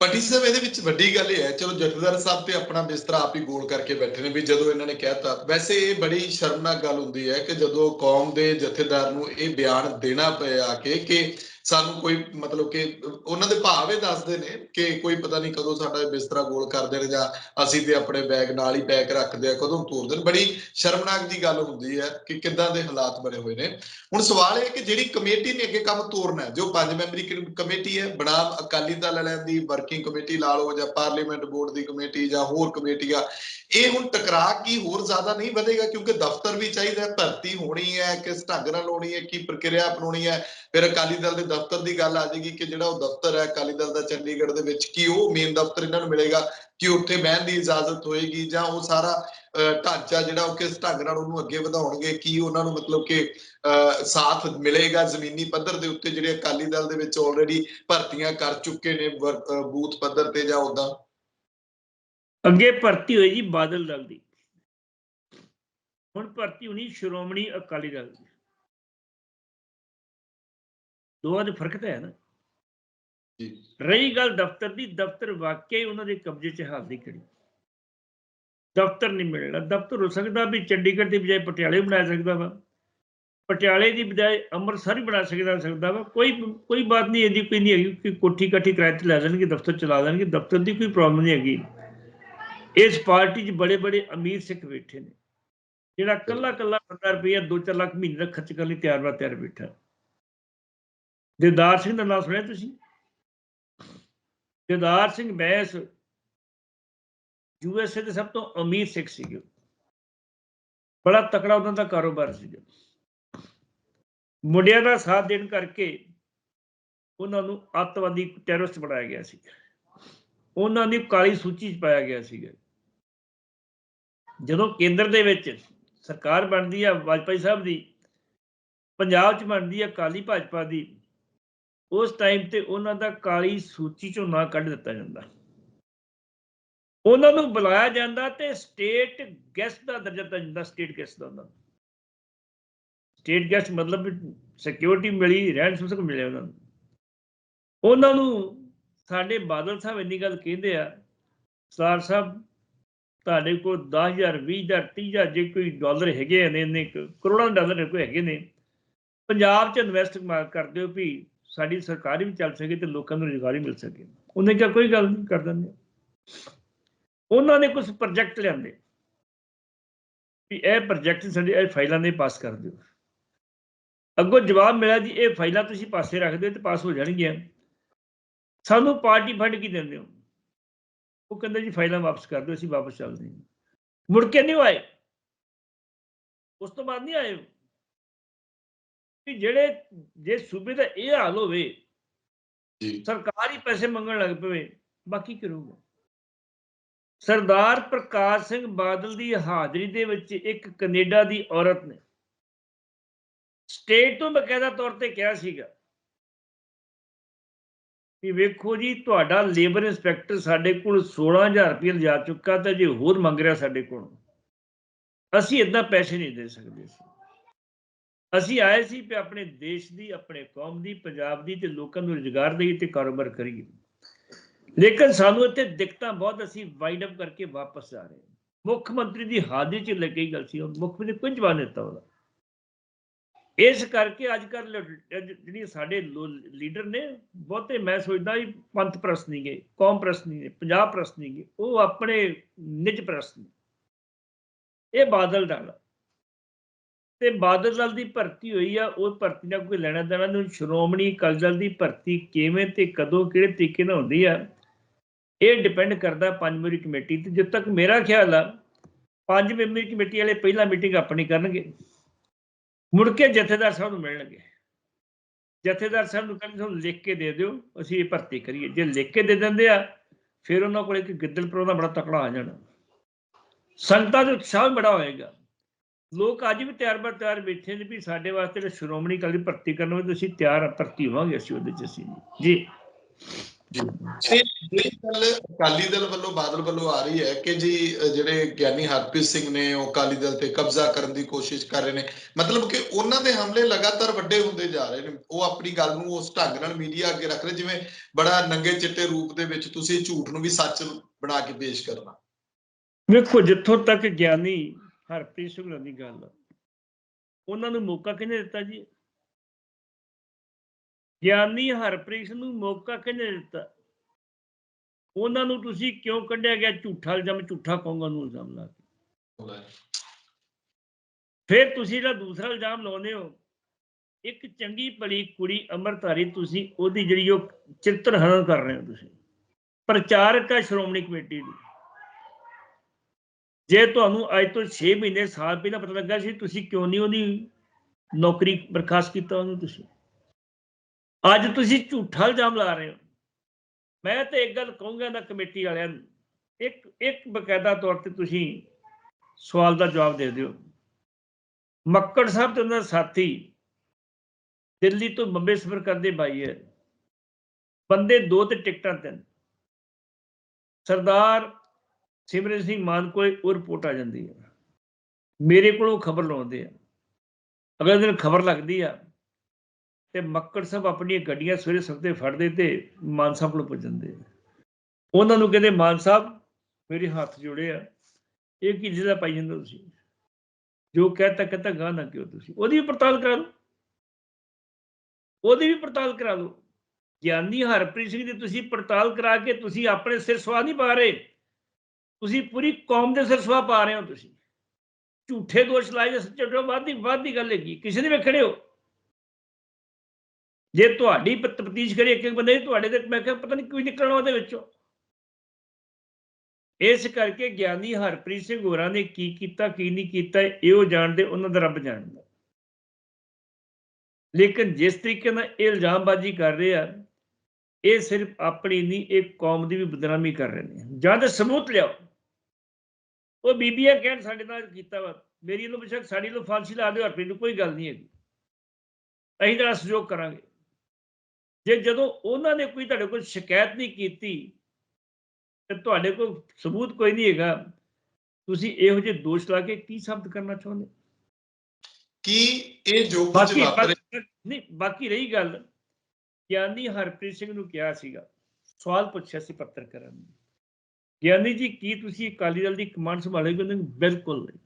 ਪੱਟੀ ਸਾਹਿਬ, ਇਹਦੇ ਵਿੱਚ ਵੱਡੀ ਗੱਲ ਇਹ ਹੈ, ਚਲੋ ਜਥੇਦਾਰ ਸਾਹਿਬ ਤੇ ਆਪਣਾ ਬਿਸਤਰਾ ਆਪ ਹੀ ਗੋਲ ਕਰਕੇ ਬੈਠੇ ਨੇ ਵੀ ਜਦੋਂ ਇਹਨਾਂ ਨੇ ਕਹਿਤਾ, ਵੈਸੇ ਇਹ ਬੜੀ ਸ਼ਰਮਨਾਕ ਗੱਲ ਹੁੰਦੀ ਹੈ ਕਿ ਜਦੋਂ ਕੌਮ ਦੇ ਜਥੇਦਾਰ ਨੂੰ ਇਹ ਬਿਆਨ ਦੇਣਾ ਪਿਆ ਕਿ ਕਿ ਸਾਨੂੰ ਕੋਈ ਮਤਲਬ ਕਿ ਉਹਨਾਂ ਦੇ ਭਾਵ ਇਹ ਦੱਸਦੇ ਨੇ ਕਿ ਕੋਈ ਪਤਾ ਨਹੀਂ ਕਦੋਂ ਸਾਡਾ ਬਿਸਤਰਾ ਗੋਲ ਕਰਦੇ ਨੇ ਜਾਂ ਅਸੀਂ ਤੇ ਆਪਣੇ ਬੈਗ ਨਾਲ ਹੀ ਪੈਕ ਰੱਖਦੇ ਆ, ਕਦੋਂ ਤੋਰਦੇ ਨੇ ਬੜੀ ਸ਼ਰਮਨਾਕ ਦੀ ਗੱਲ ਹੁੰਦੀ ਹੈ ਕਿ ਕਿੱਦਾਂ ਦੇ ਹਾਲਾਤ ਬਣੇ ਹੋਏ ਨੇ। ਹੁਣ ਸਵਾਲ ਇਹ ਹੈ ਕਿ ਜਿਹੜੀ ਕਮੇਟੀ ਨੇ ਅੱਗੇ ਕੰਮ ਤੋਰਨਾ ਹੈ, ਜੋ ਪੰਜ ਮੈਂਬਰੀ ਕਮੇਟੀ ਹੈ, ਬਨਾਮ ਅਕਾਲੀ ਦਲ ਲੈਣ ਦੀ ਵਰਕਿੰਗ ਕਮੇਟੀ ਲਾ ਲਓ ਜਾਂ ਪਾਰਲੀਮੈਂਟ ਬੋਰਡ ਦੀ ਕਮੇਟੀ ਜਾਂ ਹੋਰ ਕਮੇਟੀਆਂ ਇਹ ਹੁਣ ਟਕਰਾ ਕੀ ਹੋਰ ਜ਼ਿਆਦਾ ਨਹੀਂ ਵਧੇਗਾ ਕਿਉਂਕਿ ਦਫ਼ਤਰ ਵੀ ਚਾਹੀਦਾ ਭਰਤੀ ਹੋਣੀ ਹੈ, ਕਿਸ ਢੰਗ ਨਾਲ ਹੋਣੀ ਹੈ, ਕੀ ਪ੍ਰਕਿਰਿਆ ਅਪਣਾਉਣੀ ਹੈ ਫਿਰ ਅਕਾਲੀ ਦਲ ਦੇ ਦਫ਼ਤਰ ਦੀ ਗੱਲ ਆ ਜਾਏਗੀ ਕਿ ਜਿਹੜਾ ਉਹ ਦਫ਼ਤਰ ਹੈ ਅਕਾਲੀ ਦਲ ਦਾ ਚੰਡੀਗੜ੍ਹ ਦੇ ਵਿੱਚ, ਕੀ ਉਹ ਮੇਨ ਦਫ਼ਤਰ ਇਹਨਾਂ ਨੂੰ ਮਿਲੇਗਾ, ਕਿ ਉੱਥੇ ਬਹਿਣ ਦੀ ਇਜਾਜ਼ਤ ਹੋਏਗੀ ਜਾਂ ਉਹ ਸਾਰਾ ਢਾਂਚਾ ਜਿਹੜਾ ਉਹ ਕਿਸ ਢੰਗ ਨਾਲ ਉਹਨੂੰ ਅੱਗੇ ਵਧਾਉਣਗੇ, ਕੀ ਉਹਨਾਂ ਨੂੰ ਮਤਲਬ ਕਿ ਸਾਥ ਮਿਲੇਗਾ ਜ਼ਮੀਨੀ ਪੱਧਰ ਦੇ ਉੱਤੇ ਜਿਹੜੇ ਅਕਾਲੀ ਦਲ ਦੇ ਵਿੱਚ ਆਲਰੇਡੀ ਭਰਤੀਆਂ ਕਰ ਚੁੱਕੇ ਨੇ ਬੂਥ ਪੱਧਰ ਤੇ ਜਾਂ ਉਦਾਂ ਅੱਗੇ ਭਰਤੀ ਹੋਈ ਜੀ ਬਾਦਲ ਦਲ ਦੀ। ਹੁਣ ਭਰਤੀ ਹੋਣੀ ਸ਼੍ਰੋਮਣੀ ਅਕਾਲੀ ਦਲ ਦੀ। ਦੋਵਾਂ ਦੇ ਫ਼ਰਕ ਤਾਂ ਹੈ ਨਾ। ਜੀ। ਰਹੀ ਗੱਲ ਦਫ਼ਤਰ ਦੀ ਦਫ਼ਤਰ ਵਾਕਿਆ ਹੀ ਉਹਨਾਂ ਦੇ ਕਬਜ਼ੇ 'ਚ ਹਾਲ ਦੀ ਘੜੀ। ਦਫ਼ਤਰ ਨਹੀਂ ਮਿਲਣਾ। ਦਫ਼ਤਰ ਹੋ ਸਕਦਾ ਵੀ ਚੰਡੀਗੜ੍ਹ ਦੀ ਬਜਾਏ ਪਟਿਆਲੇ ਬਣਾ ਸਕਦਾ ਵਾ। ਪਟਿਆਲੇ ਦੀ ਬਜਾਏ ਅੰਮ੍ਰਿਤਸਰ ਹੀ ਬਣਾ ਸਕਦਾ ਸਕਦਾ ਵਾ। ਕੋਈ ਕੋਈ ਬਾਤ ਨਹੀਂ ਇਹਦੀ ਕੋਈ ਨਹੀਂ ਹੈਗੀ ਕਿ ਕੋਠੀ ਕਾਠੀ ਕਿਰਾਏ ਤੇ ਲੈ ਲੈਣਗੇ ਦਫ਼ਤਰ ਚਲਾ ਲੈਣਗੇ ਦਫ਼ਤਰ ਦੀ ਕੋਈ ਪ੍ਰੋਬਲਮ ਨਹੀਂ ਹੈਗੀ। ਇਸ ਪਾਰਟੀ 'ਚ ਬੜੇ ਬੜੇ ਅਮੀਰ ਸਿੱਖ ਬੈਠੇ ਨੇ। ਜਿਹੜਾ ਕੱਲਾ ਕੱਲਾ ਬੰਦਾ ਰੁਪਈਆ 2-4 ਲੱਖ ਮਹੀਨੇ ਦਾ ਖਰਚ ਕਰਨ ਲਈ ਤਿਆਰ ਬਾ ਤਿਆਰ ਬੈਠਾ। ਦਿਦਾਰ ਸਿੰਘ ਦਾ ਨਾਮ ਸੁਣਿਆ ਤੁਸੀਂ? ਦਿਦਾਰ ਸਿੰਘ ਬੈਸ ਯੂਐਸਏ ਦੇ ਸਭ ਤੋਂ ਅਮੀਰ ਸਿੱਖ ਸੀਗੇ। ਬੜਾ ਤਕੜਾ ਉਹਨਾਂ ਦਾ ਕਾਰੋਬਾਰ ਸੀਗਾ। ਮੁੰਡਿਆਂ ਦਾ ਸਾਥ ਦੇਣ ਕਰਕੇ ਉਹਨਾਂ ਨੂੰ ਅੱਤਵਾਦੀ ਟੈਰਰਿਸਟ ਬਣਾਇਆ ਗਿਆ ਸੀ। ਉਹਨਾਂ ਦੀ ਕਾਲੀ ਸੂਚੀ 'ਚ ਪਾਇਆ ਗਿਆ ਸੀਗਾ। ਜਦੋਂ ਕੇਂਦਰ ਦੇ ਵਿੱਚ ਸਰਕਾਰ ਬਣਦੀ ਆ, ਵਾਜਪਾਈ ਸਾਹਿਬ ਦੀ, ਪੰਜਾਬ 'ਚ ਬਣਦੀ ਆ ਕਾਲੀ ਭਾਜਪਾ ਦੀ ਉਸ ਟਾਈਮ ਤੇ ਉਹਨਾਂ ਦਾ ਕਾਲੀ ਸੂਚੀ 'ਚੋਂ ਨਾ ਕੱਢ ਦਿੱਤਾ ਜਾਂਦਾ। ਉਹਨਾਂ ਨੂੰ ਬੁਲਾਇਆ ਜਾਂਦਾ ਤੇ ਸਟੇਟ ਗੈਸਟ ਦਾ ਦਰਜਾ ਦਿੱਤਾ ਜਾਂਦਾ ਸਟੇਟ ਗੈਸਟ ਦਾ ਉਹਨਾਂ ਨੂੰ। ਸਟੇਟ ਗੈਸਟ ਮਤਲਬ ਸਿਕਿਉਰਿਟੀ ਮਿਲੀ, ਰਹਿਣ ਸਹਿਣ ਮਿਲਿਆ ਉਹਨਾਂ ਨੂੰ। ਉਹਨਾਂ ਨੂੰ ਸਾਡੇ ਬਾਦਲ ਸਾਹਿਬ ਇੰਨੀ ਗੱਲ ਕਹਿੰਦੇ ਆ, ਸਰਦਾਰ ਸਾਹਿਬ, ਤੁਹਾਡੇ ਕੋਲ 10000 20000 30000 ਜੇ ਕੋਈ ਡਾਲਰ ਹੈਗੇ ਨੇ ਇੰਨੇ ਕੁ ਕਰੋੜਾਂ ਡਾਲਰ ਕੋਈ ਹੈਗੇ ਨੇ, ਪੰਜਾਬ 'ਚ ਇਨਵੈਸਟ ਕਰਦੇ ਹੋ ਵੀ ਸਾਡੀ ਸਰਕਾਰ ਵੀ ਚੱਲ ਸਕੇ ਤੇ ਲੋਕਾਂ ਨੂੰ ਰੁਜ਼ਗਾਰ ਵੀ ਮਿਲ ਸਕੇ। ਉਹਨੇ ਕਿਹਾ, ਕੋਈ ਗੱਲ ਨਹੀਂ, ਕਰ ਦਿੰਦੇ ਉਹਨਾਂ ਨੇ ਕੁਝ ਪ੍ਰੋਜੈਕਟ ਲਿਆਂਦੇ। ਵੀ ਇਹ ਪ੍ਰੋਜੈਕਟ ਸਾਡੇ, ਇਹ ਫਾਈਲਾਂ ਦੇ ਪਾਸ ਕਰ ਦਿਓ ਅੱਗੋਂ ਜਵਾਬ ਮਿਲਿਆ ਜੀ, ਇਹ ਫਾਈਲਾਂ ਤੁਸੀਂ ਪਾਸੇ ਰੱਖ ਦਿਓ ਤੇ ਪਾਸ ਹੋ ਜਾਣਗੀਆਂ। ਸਾਨੂੰ ਪਾਰਟੀ ਫੰਡ ਕੀ ਦਿੰਦੇ ਹੋ? ਉਹ ਕਹਿੰਦੇ ਜੀ, ਫਾਈਲਾਂ ਵਾਪਸ ਕਰ ਦਿਓ, ਅਸੀਂ ਵਾਪਸ ਚੱਲਦੇ ਹਾਂ। ਮੁੜ ਕੇ ਨਹੀਂ ਉਹ ਆਏ। ਉਸ ਤੋਂ ਬਾਅਦ ਨਹੀਂ ਆਏ ਕਿ ਜਿਹੜੇ ਜੇ ਸੂਬੇ ਦਾ ਇਹ ਹਾਲ ਹੋਵੇ ਜੀ। ਸਰਕਾਰ ਹੀ ਪੈਸੇ ਮੰਗਣ ਲੱਗ ਪਵੇ ਬਾਕੀ ਕਰੂਗਾ ਸਰਦਾਰ ਪ੍ਰਕਾਸ਼ ਸਿੰਘ ਬਾਦਲ ਦੀ ਹਾਜ਼ਰੀ ਦੇ ਵਿੱਚ ਇੱਕ ਕੈਨੇਡਾ ਦੀ ਔਰਤ ਨੇ ਸਟੇਟ ਤੋਂ ਬਕਾਇਦਾ ਤੌਰ ਤੇ ਕਿਹਾ ਸੀਗਾ ਕਿ ਵੇਖੋ ਜੀ ਤੁਹਾਡਾ ਲੇਬਰ ਇੰਸਪੈਕਟਰ ਸਾਡੇ ਕੋਲ 16000 ਰੁਪਏ ਲਿਜਾ ਚੁੱਕਾ ਤੇ ਜੇ ਹੋਰ ਮੰਗ ਰਿਹਾ ਸਾਡੇ ਕੋਲ। ਅਸੀਂ ਇਦਾਂ ਪੈਸੇ ਨਹੀਂ ਦੇ ਸਕਦੇ ਸੀ। ਅਸੀਂ ਆਏ ਸੀ ਕਿ ਆਪਣੇ ਦੇਸ਼ ਦੀ, ਆਪਣੇ ਕੌਮ ਦੀ, ਪੰਜਾਬ ਦੀ ਤੇ ਲੋਕਾਂ ਨੂੰ ਰੁਜ਼ਗਾਰ ਦੇਈਏ ਤੇ ਕਾਰੋਬਾਰ ਕਰੀਏ। ਲੇਕਿਨ ਸਾਨੂੰ ਇੱਥੇ ਦਿੱਕਤਾਂ ਬਹੁਤ, ਅਸੀਂ ਵਾਈਡ ਅਪ ਕਰਕੇ ਵਾਪਸ ਆ ਰਹੇ ਮੁੱਖ ਮੰਤਰੀ ਦੀ ਹਾਜ਼ਰੀ 'ਚ ਲੱਗੀ ਗੱਲ ਸੀ ਉਹ ਮੁੱਖ ਮੰਤਰੀ ਨੇ ਕੋਈ ਜਵਾਬ ਦਿੱਤਾ ਉਹਦਾ। ਇਸ ਕਰਕੇ ਅੱਜ ਕੱਲ ਜਿਹੜੀ ਸਾਡੇ ਲੀਡਰ ਨੇ, ਬਹੁਤੇ ਮੈਂ ਸੋਚਦਾ ਵੀ ਪੰਥ ਪ੍ਰਸਤ ਨਹੀਂ ਗਏ ਕੌਮ ਪ੍ਰਸਤ ਨਹੀਂ ਗਏ ਪੰਜਾਬ ਪ੍ਰਸਤ ਨਹੀਂ ਗਏ ਉਹ ਆਪਣੇ ਨਿਜ ਪ੍ਰਸਤ ਨੇ। ਇਹ ਬਾਦਲ ਦਾ ਤੇ ਬਾਦਲ ਦਲ ਦੀ ਭਰਤੀ ਹੋਈ ਆ, ਉਹ ਭਰਤੀ ਨਾਲ ਕੋਈ ਲੈਣਾ ਦੇਣਾ ਨਹੀਂ, ਸ਼੍ਰੋਮਣੀ ਅਕਾਲੀ ਦਲ ਦੀ ਭਰਤੀ ਕਿਵੇਂ ਤੇ ਕਦੋਂ, ਕਿਹੜੇ ਤਰੀਕੇ ਨਾਲ ਹੁੰਦੀ ਆ, ਇਹ ਡਿਪੈਂਡ ਕਰਦਾ ਪੰਜ ਮੈਂਬਰੀ ਕਮੇਟੀ ਤੇ। ਜਦ ਤੱਕ ਮੇਰਾ ਖਿਆਲ ਆ, ਪੰਜ ਮੈਂਬਰੀ ਕਮੇਟੀ ਵਾਲੇ ਪਹਿਲਾਂ ਮੀਟਿੰਗ ਆਪਣੀ ਕਰਨਗੇ। ਮੁੜ ਕੇ ਜਥੇਦਾਰ ਸਾਹਿਬ ਨੂੰ ਮਿਲਣਗੇ। ਜਥੇਦਾਰ ਸਾਹਿਬ ਨੂੰ ਕਹਿੰਦੇ, ਤੁਹਾਨੂੰ ਲਿਖ ਕੇ ਦੇ ਦਿਓ, ਅਸੀਂ ਇਹ ਭਰਤੀ ਕਰੀਏ। ਜੇ ਲਿਖ ਕੇ ਦੇ ਦਿੰਦੇ ਆ, ਫਿਰ ਉਹਨਾਂ ਕੋਲ ਇੱਕ ਗਿੱਦੜ ਪਰੋਂ ਬੜਾ ਤਕੜਾ ਆ ਜਾਣਾ। ਸੰਗਤਾਂ ਦਾ ਉਤਸ਼ਾਹ ਬੜਾ ਹੋਏਗਾ। ਲੋਕ ਅੱਜ ਵੀ ਤਿਆਰ ਬਰ ਤਿਆਰ ਬੈਠੇ ਨੇ ਵੀ ਸਾਡੇ ਵਾਸਤੇ ਜਿਹੜਾ ਸ਼੍ਰੋਮਣੀ ਅਕਾਲੀ ਭਰਤੀ ਕਰਨ ਵਿੱਚ ਅਸੀਂ ਤਿਆਰ ਭਰਤੀ ਹੋਵਾਂਗੇ ਅਸੀਂ ਉਹਦੇ ਚ ਅਸੀਂ। ਜੀ। ਗੱਲ ਅਕਾਲੀ ਦਲ ਵੱਲੋਂ ਬਾਦਲ ਵੱਲੋਂ ਆ ਰਹੀ ਹੈ ਕਿ ਜੀ ਜਿਹੜੇ ਗਿਆਨੀ ਹਰਪ੍ਰੀਤ ਸਿੰਘ ਨੇ ਉਹ ਅਕਾਲੀ ਦਲ ਤੇ ਕਬਜ਼ਾ ਕਰਨ ਦੀ ਕੋਸ਼ਿਸ਼ ਕਰ ਰਹੇ ਨੇ। ਮਤਲਬ ਕਿ ਉਹਨਾਂ ਦੇ ਹਮਲੇ ਲਗਾਤਾਰ ਵੱਡੇ ਹੁੰਦੇ ਜਾ ਰਹੇ ਨੇ। ਉਹ ਆਪਣੀ ਗੱਲ ਨੂੰ ਉਸ ਢੰਗ ਨਾਲ ਮੀਡੀਆ ਅੱਗੇ ਰੱਖ ਰਹੇ ਜਿਵੇਂ ਬੜਾ ਨੰਗੇ ਚਿੱਟੇ ਰੂਪ ਦੇ ਵਿੱਚ ਤੁਸੀਂ ਝੂਠ ਨੂੰ ਵੀ ਸੱਚ ਬਣਾ ਕੇ ਪੇਸ਼ ਕਰਨਾ। ਵੇਖੋ ਜਿੱਥੋਂ ਤੱਕ ਗਿਆਨੀ ਹਰਪ੍ਰੀਤ ਸਿੰਘ ਦੀ ਗੱਲ। ਉਹਨਾਂ ਨੂੰ ਮੌਕਾ ਕਿਹਨੇ ਦਿੱਤਾ ਜੀ? ਗਿਆਨੀ ਹਰਪ੍ਰੀਤ ਸਿੰਘ ਨੂੰ ਮੌਕਾ ਕਿਹਨੇ ਦਿੱਤਾ? ਉਹਨਾਂ ਨੂੰ ਤੁਸੀਂ ਕਿਉਂ ਕੱਢਿਆ ਗਿਆ? ਝੂਠਾ ਇਲਜ਼ਾਮ, ਝੂਠਾ ਕਹੂੰਗਾ ਨੂੰ ਇਲਜ਼ਾਮ ਲਾ ਕੇ। ਫਿਰ ਤੁਸੀਂ ਜਿਹੜਾ ਦੂਸਰਾ ਇਲਜ਼ਾਮ ਲਾਉਂਦੇ ਹੋ, ਇੱਕ ਚੰਗੀ ਭਲੀ ਕੁੜੀ ਅਮਰਤਾਰੀ ਤੁਸੀਂ ਉਹਦੀ ਜਿਹੜੀ ਉਹ ਚਿੱਤਰ ਹਰਨ ਕਰ ਰਹੇ ਹੋ ਤੁਸੀਂ। ਪ੍ਰਚਾਰਕ ਹੈ ਸ਼੍ਰੋਮਣੀ ਕਮੇਟੀ ਦੀ। ਜੇ ਤੁਹਾਨੂੰ ਅੱਜ ਤੋਂ 6 ਮਹੀਨੇ, ਸਾਲ ਪਹਿਲਾਂ ਪਤਾ ਲੱਗਾ ਸੀ, ਤੁਸੀਂ ਕਿਉਂ ਨਹੀਂ ਉਹਦੀ ਨੌਕਰੀ ਬਰਖਾਸਤ ਕੀਤਾ ਉਹਨੂੰ ਤੁਸੀਂ? ਅੱਜ ਤੁਸੀਂ ਝੂਠਾ ਇਲਜ਼ਾਮ ਲਾ ਰਹੇ ਹੋ। ਮੈਂ ਤੇ ਇੱਕ ਗੱਲ ਕਹੂੰਗਾ ਨਾ ਕਮੇਟੀ ਵਾਲਿਆਂ ਨੂੰ, ਇੱਕ ਇੱਕ ਬਕਾਇਦਾ ਤੌਰ ਤੇ ਤੁਸੀਂ ਸਵਾਲ ਦਾ ਜਵਾਬ ਦੇ ਦਿਓ। ਮੱਕੜ ਸਾਹਿਬ ਤੇ ਉਹਨਾਂ ਦਾ ਸਾਥੀ ਦਿੱਲੀ ਤੋਂ ਬੰਬੇ ਸਫ਼ਰ ਕਰਦੇ ਬਾਈ ਹੈ। ਬੰਦੇ ਦੋ ਤੇ ਟਿਕਟਾਂ ਤਿੰਨ। ਸਰਦਾਰ ਸਿਮਰਨ ਸਿੰਘ ਮਾਨ ਕੋਲ ਉਹ ਰਿਪੋਰਟ ਆ ਜਾਂਦੀ ਹੈ। ਮੇਰੇ ਕੋਲੋਂ ਖਬਰ ਲਾਉਂਦੇ ਆ। ਅਗਲੇ ਦਿਨ ਖਬਰ ਲੱਗਦੀ ਆ ਤੇ ਮੱਕੜ ਸਾਹਿਬ ਆਪਣੀਆਂ ਗੱਡੀਆਂ ਸਵੇਰੇ ਸਵੇਰੇ ਫੜਦੇ ਤੇ ਮਾਨ ਸਾਹਿਬ ਕੋਲ ਪੁੱਜ ਜਾਂਦੇ ਆ। ਉਹਨਾਂ ਨੂੰ ਕਹਿੰਦੇ, ਮਾਨ ਸਾਹਿਬ, ਮੇਰੇ ਹੱਥ ਜੋੜੇ ਆ। ਇਹ ਕੀ ਜ਼ਿਲ੍ਹਾ ਪਾਈ ਜਾਂਦੇ ਤੁਸੀਂ? ਜੋ ਕਹਤਾ ਕਹਤਾ ਗਾਹ ਨਾ ਕਿਉਂ ਤੁਸੀਂ? ਉਹਦੀ ਵੀ ਪੜਤਾਲ ਕਰਾ ਲਓ। ਉਹਦੀ ਵੀ ਪੜਤਾਲ ਕਰਾ ਲਓ। ਗਿਆਨੀ ਹਰਪ੍ਰੀਤ ਸਿੰਘ ਦੀ ਤੁਸੀਂ ਪੜਤਾਲ ਕਰਾ ਕੇ ਤੁਸੀਂ ਆਪਣੇ ਸਿਰ ਸਵਾਹ ਨਹੀਂ ਪਾ ਰਹੇ। ਤੁਸੀਂ ਪੂਰੀ ਕੌਮ ਦੇ ਸਿਰ ਸਵਾ ਪਾ ਰਹੇ ਹੋ ਤੁਸੀਂ। ਝੂਠੇ ਦੋਸ਼ ਲਾਏ ਜਾਂ ਸੱਚੇ ਝੂਠੇ ਬਾਅਦ ਦੀ ਗੱਲ ਹੈਗੀ। ਕਿਸੇ ਨੇ ਵੇਖਣੇ ਹੋ। ਜੇ ਤੁਹਾਡੀ ਪ- ਤਫਤੀਸ਼ ਕਰੀ ਇੱਕ ਇੱਕ ਬੰਦੇ ਤੁਹਾਡੇ ਤੇ ਮੈਂ ਕਿਹਾ ਪਤਾ ਨਹੀਂ ਕੋਈ ਨਿਕਲਣਾ ਉਹਦੇ ਵਿੱਚੋਂ। ਇਸ ਕਰਕੇ ਗਿਆਨੀ ਹਰਪ੍ਰੀਤ ਸਿੰਘ ਹੋਰਾਂ ਨੇ ਕੀ ਕੀਤਾ, ਕੀ ਨਹੀਂ ਕੀਤਾ, ਇਹ ਉਹ ਜਾਣਦੇ, ਉਹਨਾਂ ਦਾ ਰੱਬ ਜਾਣਦਾ। ਲੇਕਿਨ ਜਿਸ ਤਰੀਕੇ ਨਾਲ ਇਹ ਇਲਜ਼ਾਮਬਾਜ਼ੀ ਕਰ ਰਹੇ ਆ, ਇਹ ਸਿਰਫ ਆਪਣੀ ਨਹੀਂ, ਇਹ ਕੌਮ ਦੀ ਵੀ ਬਦਨਾਮੀ ਕਰ ਰਹੇ ਨੇ। ਜਾਂ ਤਾਂ ਸਬੂਤ ਲਿਆਓ ਉਹ ਬੀਬੀਆਂ ਕਹਿਣ ਸਾਡੇ ਨਾਲ ਕੀਤਾ ਵਾ ਮੇਰੀ ਨੂੰ ਬਿਸ਼ੱਕ ਸਾਡੀ ਨੂੰ ਫਾਂਸੀ ਲਾ ਦਿਓ ਹਰਪ੍ਰੀਤ ਨੂੰ ਕੋਈ ਗੱਲ ਨਹੀਂ ਹੈਗੀ। ਅਸੀਂ ਤਾਂ ਸਹਿਯੋਗ ਕਰਾਂਗੇ। ਜੇ ਜਦੋਂ ਉਹਨਾਂ ਨੇ ਕੋਈ ਤੁਹਾਡੇ ਕੋਲ ਸ਼ਿਕਾਇਤ ਨਹੀਂ ਕੀਤੀ ਤੇ ਤੁਹਾਡੇ ਕੋਲ ਸਬੂਤ ਕੋਈ ਨਹੀਂ ਹੈਗਾ ਤੁਸੀਂ ਇਹੋ ਜਿਹੇ ਦੋਸ਼ ਲਾ ਕੇ ਕੀ ਸਾਬਤ ਕਰਨਾ ਚਾਹੁੰਦੇ? ਕੀ ਇਹ ਜੋ ਕੁਝ ਵਾਪਰੇ ਨਹੀਂ ਬਾਕੀ ਰਹੀ ਗੱਲ। ਗਿਆਨੀ ਹਰਪ੍ਰੀਤ ਸਿੰਘ ਨੂੰ ਕਿਹਾ ਸੀਗਾ ਸਵਾਲ ਪੁੱਛਿਆ ਸੀ ਪੱਤਰਕਾਰਾਂ ਨੇ। ਗਿਆਨੀ ਜੀ, ਕੀ ਤੁਸੀਂ ਅਕਾਲੀ ਦਲ ਦੀ ਕਮਾਂਡ ਸੰਭਾਲੋਗੇ ਉਹਨਾਂ ਬਿਲਕੁਲ ਨਹੀਂ।